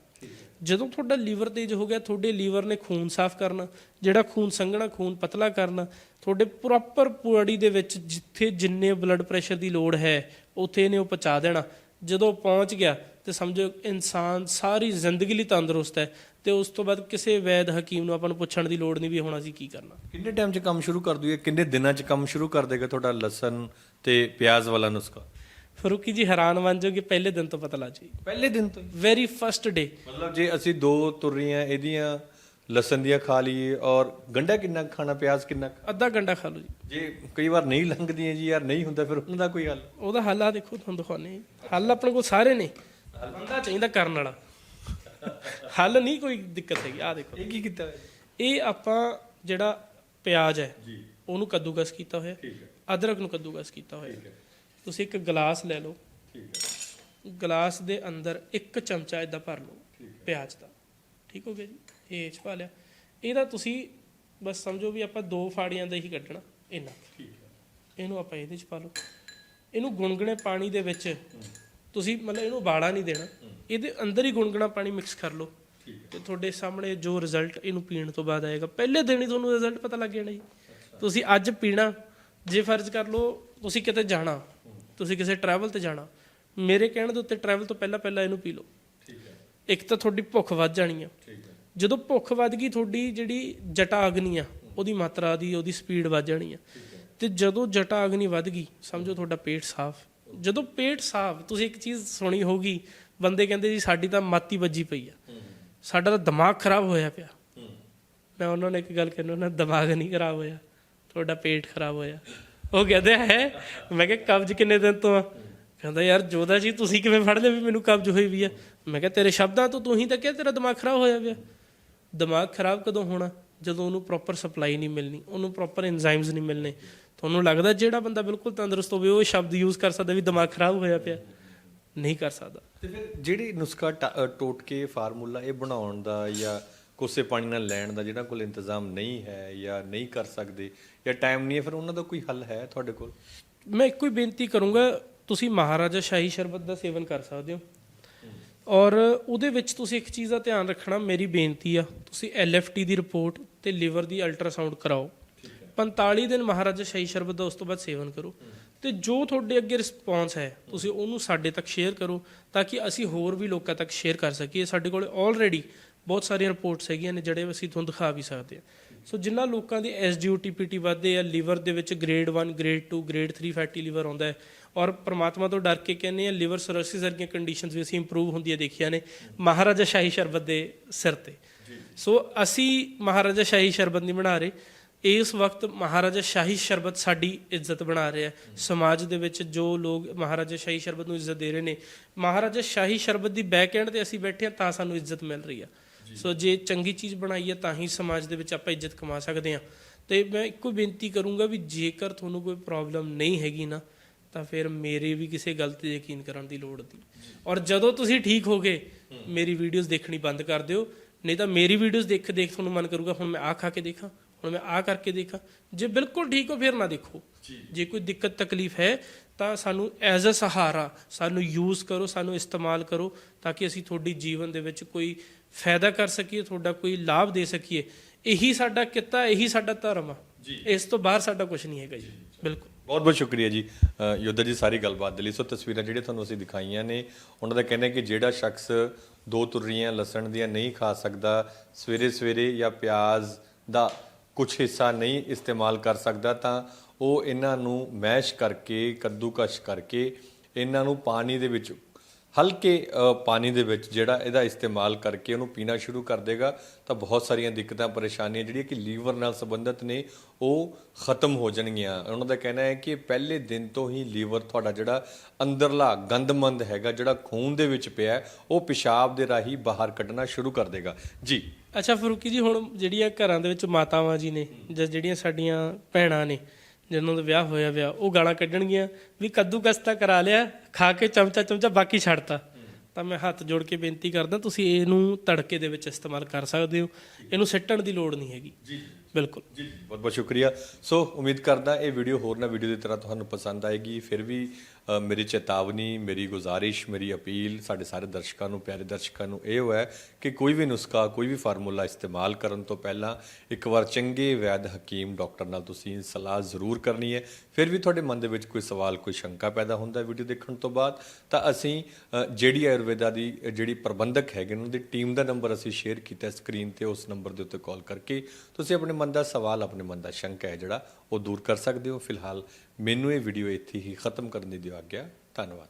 ਜਦੋਂ ਤੁਹਾਡਾ ਲੀਵਰ ਤੇਜ਼ ਹੋ ਗਿਆ, ਤੁਹਾਡੇ ਲੀਵਰ ਨੇ ਖੂਨ ਸਾਫ਼ ਕਰਨਾ, ਜਿਹੜਾ ਖੂਨ ਸੰਘਣਾ, ਖੂਨ ਪਤਲਾ ਕਰਨਾ, ਤੁਹਾਡੇ ਪ੍ਰੋਪਰ ਬੋਡੀ ਦੇ ਵਿੱਚ ਜਿੱਥੇ ਜਿੰਨੇ ਬਲੱਡ ਪ੍ਰੈਸ਼ਰ ਦੀ ਲੋੜ ਹੈ, ਉੱਥੇ ਇਹਨੇ ਉਹ ਪਹੁੰਚਾ ਦੇਣਾ। ਜਦੋਂ ਪਹੁੰਚ ਗਿਆ, ਤੇ ਸਮਝੋ ਇਨਸਾਨ ਸਾਰੀ ਜ਼ਿੰਦਗੀ ਲਈ ਤੰਦਰੁਸਤ ਹੈ, ਤੇ ਉਸ ਤੋਂ ਬਾਅਦ ਕਿਸੇ ਵੈਦ ਹਕੀਮ ਨੂੰ ਆਪਾਂ ਨੂੰ ਪੁੱਛਣ ਦੀ ਲੋੜ ਨਹੀਂ ਵੀ ਹੁਣ ਅਸੀਂ ਕੀ ਕਰਨਾ।
ਕਿੰਨੇ ਟਾਈਮ 'ਚ ਕੰਮ ਸ਼ੁਰੂ ਕਰ ਦੂਏ ਕਿੰਨੇ ਦਿਨਾਂ 'ਚ ਕੰਮ ਸ਼ੁਰੂ ਕਰ ਦੇਗਾ ਤੁਹਾਡਾ ਲਸਣ ਤੇ ਪਿਆਜ਼ ਵਾਲਾ ਨੁਸਖਾ?
ਫਰੂਕੀ ਜੀ ਹੈਰਾਨ ਬਣ ਜਾਓਗੇ ਪਹਿਲੇ ਦਿਨ ਤੋਂ ਪਤਾ ਲੱਗ ਜਾਏ
ਪਹਿਲੇ ਦਿਨ ਤੋਂ
ਵੈਰੀ ਫਸਟ ਡੇ
ਮਤਲਬ ਜੇ ਅਸੀਂ ਦੋ ਤੁਰੀਆਂ ਇਹਦੀਆਂ ਲਸਣ ਦੀਆਂ ਖਾ ਲਈਏ ਔਰ ਗੰਡਾ ਕਿੰਨਾ ਖਾਣਾ ਪਿਆਜ਼ ਕਿੰਨਾ?
ਅੱਧਾ ਘੰਟਾ ਖਾ ਲਓ ਜੀ।
ਜੇ ਕਈ ਵਾਰ ਨਹੀਂ ਲੰਘਦੀਆਂ ਜੀ ਯਾਰ ਨਹੀਂ ਹੁੰਦਾ ਫਿਰ ਉਹਨਾਂ ਦਾ ਕੋਈ ਹੱਲ?
ਉਹਦਾ ਹੱਲ ਆ ਦੇਖੋ ਤੁਹਾਨੂੰ ਦਿਖਾਉਣੇ ਹੱਲ ਆਪਣੇ ਕੋਲ ਸਾਰੇ ਨੇ। ਬੰਦਾ ਚਾਹੀਦਾ ਕਰਨ ਵਾਲਾ। ਹੱਲ ਨਹੀਂ ਕੋਈ ਦਿੱਕਤ ਹੈਗੀ ਆ ਦੇਖੋ।
ਇਹ ਕੀ ਕੀਤਾ ਹੋਇਆ?
ਇਹ ਆਪਾਂ ਜਿਹੜਾ ਪਿਆਜ਼ ਹੈ
ਜੀ।
ਉਹਨੂੰ ਕੱਦੂਕਸ ਕੀਤਾ ਹੋਇਆ।
ਠੀਕ ਹੈ।
ਅਦਰਕ ਨੂੰ ਕੱਦੂਕਸ ਕੀਤਾ ਹੋਇਆ। ਤੁਸੀਂ ਇੱਕ ਗਲਾਸ ਲੈ ਲਓ।
ਠੀਕ ਹੈ।
ਗਲਾਸ ਦੇ ਅੰਦਰ ਇੱਕ ਚਮਚਾ ਇਦਾਂ ਭਰ ਲਓ ਪਿਆਜ਼ ਦਾ। ਠੀਕ ਹੋ ਗਿਆ ਜੀ? ਇਹ ਚ ਪਾ ਲਿਆ। ਇਹਦਾ ਤੁਸੀਂ ਬਸ ਸਮਝੋ ਵੀ ਆਪਾਂ ਦੋ ਫਾੜੀਆਂ ਦਾ ਹੀ ਕੱਢਣਾ ਇੰਨਾ।
ਠੀਕ ਹੈ।
ਇਹਨੂੰ ਆਪਾਂ ਇਹਦੇ ਚ ਪਾ ਲਓ। ਇਹਨੂੰ ਗੁਣਗੁਣੇ ਪਾਣੀ ਦੇ ਵਿੱਚ ਤੁਸੀਂ ਮਤਲਬ ਇਹਨੂੰ ਉਬਾਲਾ ਨਹੀਂ ਦੇਣਾ। ਇਹਦੇ ਅੰਦਰ ਹੀ ਗੁਣਗੁਣਾ ਪਾਣੀ ਮਿਕਸ ਕਰ ਲਓ। ਤੇ ਤੁਹਾਡੇ ਸਾਹਮਣੇ ਜੋ ਰਿਜ਼ਲਟ ਇਹਨੂੰ ਪੀਣ ਤੋਂ ਬਾਅਦ ਆਏਗਾ। ਪਹਿਲੇ ਦਿਨ ਹੀ ਤੁਹਾਨੂੰ ਰਿਜ਼ਲਟ ਪਤਾ ਲੱਗ ਜਾਣਾ ਜੀ। ਤੁਸੀਂ ਅੱਜ ਪੀਣਾ ਜੇ ਫਰਜ਼ ਕਰ ਲਓ ਤੁਸੀਂ ਕਿਤੇ ਜਾਣਾ। ਤੁਸੀਂ ਕਿਸੇ ਟਰੈਵਲ ਤੇ ਜਾਣਾ ਮੇਰੇ ਕਹਿਣ ਦੇ ਉੱਤੇ ਟਰੈਵਲ ਤੋਂ ਪਹਿਲਾਂ ਪਹਿਲਾਂ ਇਹਨੂੰ ਪੀ ਲਓ।
ਠੀਕ ਹੈ।
ਇੱਕ ਤਾਂ ਤੁਹਾਡੀ ਭੁੱਖ ਵੱਧ ਜਾਣੀ ਆ।
ਠੀਕ ਹੈ।
ਜਦੋਂ ਭੁੱਖ ਵੱਧ ਗਈ ਤੁਹਾਡੀ ਜਿਹੜੀ ਜਟਾ ਅਗਨੀ ਆ ਉਹਦੀ ਮਾਤਰਾ ਦੀ ਉਹਦੀ ਸਪੀਡ ਵੱਧ ਜਾਣੀ ਆ। ਤੇ ਜਦੋਂ ਜਟਾ ਅਗਨੀ ਵੱਧ ਗਈ ਸਮਝੋ ਤੁਹਾਡਾ ਪੇਟ ਸਾਫ਼। ਜਦੋਂ ਪੇਟ ਸਾਫ਼ ਤੁਸੀਂ ਇੱਕ ਚੀਜ਼ ਸੁਣੀ ਹੋਗੀ ਬੰਦੇ ਕਹਿੰਦੇ ਜੀ ਸਾਡੀ ਤਾਂ ਮਾਤੀ ਵੱਜੀ ਪਈ ਆ। ਸਾਡਾ ਤਾਂ ਦਿਮਾਗ ਖਰਾਬ ਹੋਇਆ ਪਿਆ। ਮੈਂ ਉਹਨਾਂ ਨੇ ਇੱਕ ਗੱਲ ਕਹਿੰਦਾ ਉਹਨਾਂ ਦਿਮਾਗ ਨਹੀਂ ਖਰਾਬ ਹੋਇਆ ਤੁਹਾਡਾ ਪੇਟ ਖਰਾਬ ਹੋਇਆ। ਉਹ ਕਹਿੰਦੇ, ਹੈ? ਮੈਂ ਕਿਹਾ, ਕਬਜ਼ ਕਿੰਨੇ ਦਿਨ ਤੋਂ ਆ? ਕਹਿੰਦਾ, ਯਾਰ ਜੋਦਾ ਜੀ, ਤੁਸੀਂ ਕਿਵੇਂ ਫੜ ਲਿਆ ਵੀ ਮੈਨੂੰ ਕਬਜ਼ ਹੋਈ ਵੀ ਆ? ਮੈਂ ਕਿਹਾ, ਤੇਰੇ ਸ਼ਬਦਾਂ ਤੋਂ ਤੂੰ ਹੀ ਤਾਂ ਕਿਹਾ ਤੇਰਾ ਦਿਮਾਗ ਖਰਾਬ ਹੋਇਆ ਪਿਆ। ਦਿਮਾਗ ਖਰਾਬ ਕਦੋਂ ਹੋਣਾ? ਜਦੋਂ ਉਹਨੂੰ ਪ੍ਰੋਪਰ ਸਪਲਾਈ ਨਹੀਂ ਮਿਲਣੀ, ਉਹਨੂੰ ਪ੍ਰੋਪਰ ਐਂਜ਼ਾਈਮਸ ਨਹੀਂ ਮਿਲਨੇ ਤੁਹਾਨੂੰ ਲੱਗਦਾ ਜਿਹੜਾ ਬੰਦਾ ਬਿਲਕੁਲ ਤੰਦਰੁਸਤ ਹੋਵੇ, ਉਹ ਸ਼ਬਦ ਯੂਜ਼ ਕਰ ਸਕਦਾ ਵੀ ਦਿਮਾਗ ਖਰਾਬ ਹੋਇਆ ਪਿਆ? ਨਹੀਂ ਕਰ ਸਕਦਾ।
ਤੇ ਫਿਰ ਜਿਹੜੀ ਨੁਸਖਾ ਟ- ਫਾਰਮੂਲਾ ਇਹ ਬਣਾਉਣ ਦਾ ਜਾਂ ਕੋਸੇ ਪਾਣੀ ਨਾਲ ਲੈਣ ਦਾ ਜਿਹੜਾ ਕੋਲ ਇੰਤਜ਼ਾਮ ਨਹੀਂ ਹੈ ਜਾਂ ਨਹੀਂ ਕਰ ਸਕਦੇ ਜਾਂ ਟਾਈਮ ਨਹੀਂ ਹੈ, ਫਿਰ ਉਹਨਾਂ ਦਾ ਕੋਈ ਹੱਲ ਹੈ ਤੁਹਾਡੇ ਕੋਲ?
ਮੈਂ ਇੱਕੋ ਹੀ ਬੇਨਤੀ ਕਰੂੰਗਾ, ਤੁਸੀਂ ਮਹਾਰਾਜਾ ਸ਼ਾਹੀ ਸ਼ਰਬਤ ਦਾ ਸੇਵਨ ਕਰ ਸਕਦੇ ਹੋ। ਔਰ ਉਹਦੇ ਵਿੱਚ ਤੁਸੀਂ ਇੱਕ ਚੀਜ਼ ਦਾ ਧਿਆਨ ਰੱਖਣਾ, ਮੇਰੀ ਬੇਨਤੀ ਆ, ਤੁਸੀਂ ਐਲਐਫਟੀ ਦੀ ਰਿਪੋਰਟ ਤੇ ਲਿਵਰ ਦੀ ਅਲਟਰਾਸਾਊਂਡ ਕਰਾਓ। 45 ਦਿਨ ਮਹਾਰਾਜਾ ਸ਼ਾਹੀ ਸ਼ਰਬਤ ਦਾ ਉਸ ਤੋਂ ਬਾਅਦ ਸੇਵਨ ਕਰੋ। ਤੇ ਜੋ ਤੁਹਾਡੇ ਅੱਗੇ ਰਿਸਪੌਂਸ ਹੈ, ਤੁਸੀਂ ਉਹਨੂੰ ਸਾਡੇ ਤੱਕ ਸ਼ੇਅਰ ਕਰੋ, ਤਾਂ ਕਿ ਅਸੀਂ ਹੋਰ ਵੀ ਲੋਕਾਂ ਤੱਕ ਸ਼ੇਅਰ ਕਰ ਸਕੀਏ। ਸਾਡੇ ਕੋਲ ਆਲਰੇਡੀ ਬਹੁਤ ਸਾਰੀਆਂ ਰਿਪੋਰਟਸ ਹੈਗੀਆਂ ਨੇ ਜਿਹੜੇ ਅਸੀਂ ਤੁਹਾਨੂੰ ਦਿਖਾ ਵੀ ਸਕਦੇ ਹਾਂ। ਸੋ ਜਿਨ੍ਹਾਂ ਲੋਕਾਂ ਦੇ ਐਸਜੀਓਟੀਪੀਟੀ ਵਧਦੇ ਆ ਲਿਵਰ ਦੇ ਵਿੱਚ grade 1 grade 2 grade 3 fatty liver ਆਉਂਦਾ ਹੈ। ਔਰ ਪ੍ਰਮਾਤਮਾ ਤੋਂ ਡਰ ਕੇ ਕਹਿੰਦੇ ਆ ਲਿਵਰ ਸਰੋਸਿਸ ਵਰਗੀਆਂ ਕੰਡੀਸ਼ਨਸ ਵੀ ਅਸੀਂ ਇੰਪਰੂਵ ਹੁੰਦੀਆਂ ਦੇਖੀਆਂ ਨੇ ਮਹਾਰਾਜਾ ਸ਼ਾਹੀ ਸ਼ਰਬਤ ਦੇ ਸਿਰ ਤੇ। ਸੋ ਅਸੀਂ ਮਹਾਰਾਜਾ ਸ਼ਾਹੀ ਸ਼ਰਬਤ ਨਹੀਂ ਬਣਾ ਰਹੇ। ਇਸ ਵਕਤ ਮਹਾਰਾਜਾ ਸ਼ਾਹੀ ਸ਼ਰਬਤ ਸਾਡੀ ਇੱਜ਼ਤ ਬਣਾ ਰਿਹਾ ਹੈ। ਸਮਾਜ ਦੇ ਵਿੱਚ ਜੋ ਲੋਕ ਮਹਾਰਾਜਾ ਸ਼ਾਹੀ ਸ਼ਰਬਤ ਨੂੰ ਇੱਜ਼ਤ ਦੇ ਰਹੇ ਨੇ ਮਹਾਰਾਜਾ ਸ਼ਾਹੀ ਸ਼ਰਬਤ ਦੀ ਬੈਕ ਐਂਡ ਤੇ ਅਸੀਂ ਬੈਠੇ ਹਾਂ ਤਾਂ ਸਾਨੂੰ ਇੱਜ਼ਤ ਮਿਲ ਰਹੀ ਆ। ਸੋ ਜੇ ਚੰਗੀ ਚੀਜ਼ ਬਣਾਈ ਹੈ ਤਾਂ ਹੀ ਸਮਾਜ ਦੇ ਵਿੱਚ ਆਪਾਂ ਇੱਜ਼ਤ ਕਮਾ ਸਕਦੇ ਹਾਂ। ਤੇ ਮੈਂ ਇੱਕੋ ਬੇਨਤੀ ਕਰੂੰਗਾ ਵੀ ਜੇਕਰ ਤੁਹਾਨੂੰ ਕੋਈ ਪ੍ਰੋਬਲਮ ਨਹੀਂ ਹੈਗੀ ਨਾ ਤਾਂ ਫਿਰ ਮੇਰੇ ਵੀ ਕਿਸੇ ਗੱਲ ਤੇ ਯਕੀਨ ਕਰਨ ਦੀ ਲੋੜ ਨਹੀਂ। ਔਰ ਜਦੋਂ ਤੁਸੀਂ ਠੀਕ ਹੋਗੇ ਮੇਰੀ ਵੀਡੀਓਜ਼ ਦੇਖਣੀ ਬੰਦ ਕਰ ਦਿਓ। ਨਹੀਂ ਤਾਂ ਮੇਰੀ ਵੀਡੀਓਜ਼ ਦੇਖ ਦੇਖ ਤੁਹਾਨੂੰ ਮਨ ਕਰੂਗਾ ਹੁਣ ਮੈਂ ਆ ਖਾ ਕੇ ਦੇਖਾਂ ਹੁਣ ਮੈਂ ਆ ਕਰਕੇ ਦੇਖਾਂ। ਜੇ ਬਿਲਕੁਲ ਠੀਕ ਹੋ ਫਿਰ ਨਾ ਦੇਖੋ। ਜੇ। ਕੋਈ ਦਿੱਕਤ ਤਕਲੀਫ ਹੈ ਤਾਂ ਸਾਨੂੰ ਐਜ਼ ਅ ਸਹਾਰਾ ਸਾਨੂੰ ਯੂਜ਼ ਕਰੋ ਸਾਨੂੰ ਇਸਤੇਮਾਲ ਕਰੋ ਤਾਂ ਕਿ ਅਸੀਂ ਤੁਹਾਡੀ ਜੀਵਨ ਦੇ ਵਿੱਚ ਕੋਈ ਫਾਇਦਾ ਕਰ ਸਕੀਏ ਤੁਹਾਡਾ ਕੋਈ ਲਾਭ ਦੇ ਸਕੀਏ। ਇਹੀ ਸਾਡਾ ਕਿੱਤਾ ਇਹੀ ਸਾਡਾ ਧਰਮ ਆ। ਇਸ ਤੋਂ ਬਾਹਰ ਸਾਡਾ ਕੁਝ ਨਹੀਂ ਹੈਗਾ ਜੀ। ਬਿਲਕੁਲ।
ਬਹੁਤ ਬਹੁਤ ਸ਼ੁਕਰੀਆ ਜੀ। ਯੋਧਾ ਜੀ ਸਾਰੀ ਗੱਲਬਾਤ ਦੇ ਲਈ। ਸੋ ਤਸਵੀਰਾਂ ਜਿਹੜੀਆਂ ਤੁਹਾਨੂੰ ਅਸੀਂ ਦਿਖਾਈਆਂ ਨੇ ਉਹਨਾਂ ਦਾ ਕਹਿਣਾ ਹੈ ਕਿ ਜਿਹੜਾ ਸ਼ਖਸ ਦੋ ਤੁਰੀਆਂ ਲਸਣ ਦੀਆਂ ਨਹੀਂ ਖਾ ਸਕਦਾ ਸਵੇਰੇ ਸਵੇਰੇ ਜਾਂ ਪਿਆਜ਼ ਦਾ ਕੁਝ ਹਿੱਸਾ ਨਹੀਂ ਇਸਤੇਮਾਲ ਕਰ ਸਕਦਾ ਤਾਂ ਉਹ ਇਹਨਾਂ ਨੂੰ ਮੈਸ਼ ਕਰਕੇ ਕੱਦੂਕਸ਼ ਕਰਕੇ ਇਹਨਾਂ ਨੂੰ ਪਾਣੀ ਦੇ ਵਿੱਚ ਹਲਕੇ ਪਾਣੀ ਦੇ ਵਿੱਚ ਜਿਹੜਾ ਇਹਦਾ ਇਸਤੇਮਾਲ ਕਰਕੇ ਉਹਨੂੰ ਪੀਣਾ ਸ਼ੁਰੂ ਕਰ ਦੇਗਾ, ਤਾਂ ਬਹੁਤ ਸਾਰੀਆਂ ਦਿੱਕਤਾਂ, ਪਰੇਸ਼ਾਨੀਆਂ ਜਿਹੜੀਆਂ ਕਿ ਲੀਵਰ ਨਾਲ ਸੰਬੰਧਿਤ ਨੇ, ਉਹ ਖਤਮ ਹੋ ਜਾਣਗੀਆਂ। ਉਹਨਾਂ ਦਾ ਕਹਿਣਾ ਹੈ ਕਿ ਪਹਿਲੇ ਦਿਨ ਤੋਂ ਹੀ ਲੀਵਰ ਤੁਹਾਡਾ ਜਿਹੜਾ ਅੰਦਰਲਾ ਗੰਦਮੰਦ ਹੈਗਾ, ਜਿਹੜਾ ਖੂਨ ਦੇ ਵਿੱਚ ਪਿਆ ਉਹ ਪਿਸ਼ਾਬ ਦੇ ਰਾਹੀਂ ਬਾਹਰ ਕੱਢਣਾ ਸ਼ੁਰੂ ਕਰ ਦੇਗਾ। ਜੀ।
ਅੱਛਾ ਫਰੂਕੀ ਜੀ, ਹੁਣ ਜਿਹੜੀਆਂ ਘਰਾਂ ਦੇ ਵਿੱਚ ਮਾਤਾਵਾਂ ਜੀ ਨੇ ਜਾਂ ਜਿਹੜੀਆਂ ਸਾਡੀਆਂ ਭੈਣਾਂ ਨੇ ਜਿਹਨਾਂ ਦਾ ਵਿਆਹ ਹੋਇਆ ਵਿਆਹ, ਉਹ ਗਾਲਾਂ ਕੱਢਣਗੀਆਂ ਵੀ ਕੱਦੂ ਕਸਤਾ ਕਰਾ ਲਿਆ, ਖਾ ਕੇ ਚਮਚਾ ਚਮਚਾ ਬਾਕੀ ਛੱਡਤਾ। ਤਾਂ ਮੈਂ ਹੱਥ ਜੋੜ ਕੇ ਬੇਨਤੀ ਕਰਦਾ, ਤੁਸੀਂ ਇਹਨੂੰ ਤੜਕੇ ਦੇ ਵਿੱਚ ਇਸਤੇਮਾਲ ਕਰ ਸਕਦੇ ਹੋ। ਇਹਨੂੰ ਸਿੱਟਣ ਦੀ ਲੋੜ ਨਹੀਂ ਹੈਗੀ। ਬਿਲਕੁਲ।
ਜੀ, ਬਹੁਤ ਬਹੁਤ ਸ਼ੁਕਰੀਆ। ਸੋ, ਉਮੀਦ ਕਰਦਾ ਇਹ ਵੀਡੀਓ ਹੋਰ ਨਾ ਵੀਡੀਓ ਦੀ ਤਰ੍ਹਾਂ ਤੁਹਾਨੂੰ ਪਸੰਦ ਆਏਗੀ। ਫਿਰ ਵੀ ਮੇਰੀ ਚੇਤਾਵਨੀ, ਮੇਰੀ ਗੁਜ਼ਾਰਿਸ਼, ਮੇਰੀ ਅਪੀਲ ਸਾਡੇ ਸਾਰੇ ਦਰਸ਼ਕਾਂ ਨੂੰ, ਪਿਆਰੇ ਦਰਸ਼ਕਾਂ ਨੂੰ ਇਹ ਹੋਇਆ ਕਿ ਕੋਈ ਵੀ ਨੁਸਖਾ, ਕੋਈ ਵੀ ਫਾਰਮੂਲਾ ਇਸਤੇਮਾਲ ਕਰਨ ਤੋਂ ਪਹਿਲਾਂ ਇੱਕ ਵਾਰ ਚੰਗੇ ਵੈਦ ਹਕੀਮ ਡਾਕਟਰ ਨਾਲ ਤੁਸੀਂ ਸਲਾਹ ਜ਼ਰੂਰ ਕਰਨੀ ਹੈ। ਫਿਰ ਵੀ ਤੁਹਾਡੇ ਮਨ ਦੇ ਵਿੱਚ ਕੋਈ ਸਵਾਲ, ਕੋਈ ਸ਼ੰਕਾ ਪੈਦਾ ਹੁੰਦਾ ਵੀਡੀਓ ਦੇਖਣ ਤੋਂ ਬਾਅਦ, ਤਾਂ ਅਸੀਂ ਜਿਹੜੀ ਆਯੁਰਵੇਦਾ ਦੀ, ਜਿਹੜੀ ਪ੍ਰਬੰਧਕ ਹੈਗੇ ਨੇ, ਉਹਨਾਂ ਦੀ ਟੀਮ ਦਾ ਨੰਬਰ ਅਸੀਂ ਸ਼ੇਅਰ ਕੀਤਾ ਸਕਰੀਨ ਤੇ, ਉਸ ਨੰਬਰ ਦੇ ਉੱਤੇ ਕਾਲ ਕਰਕੇ। ਤੁਸੀਂ ਆਪਣੇ ਮਨ ਦਾ ਸਵਾਲ ਆਪਣੇ ਮਨ ਦਾ ਸ਼ੰਕਾ ਹੈ ਜਿਹੜਾ ਉਹ ਦੂਰ ਕਰ ਸਕਦੇ ਹੋ। ਫਿਲਹਾਲ ਮੈਨੂੰ ਇਹ ਵੀਡੀਓ ਇੱਥੇ ਹੀ ਖਤਮ ਕਰਨ ਦੀ ਦਿਓ ਆਗਿਆ। ਧੰਨਵਾਦ।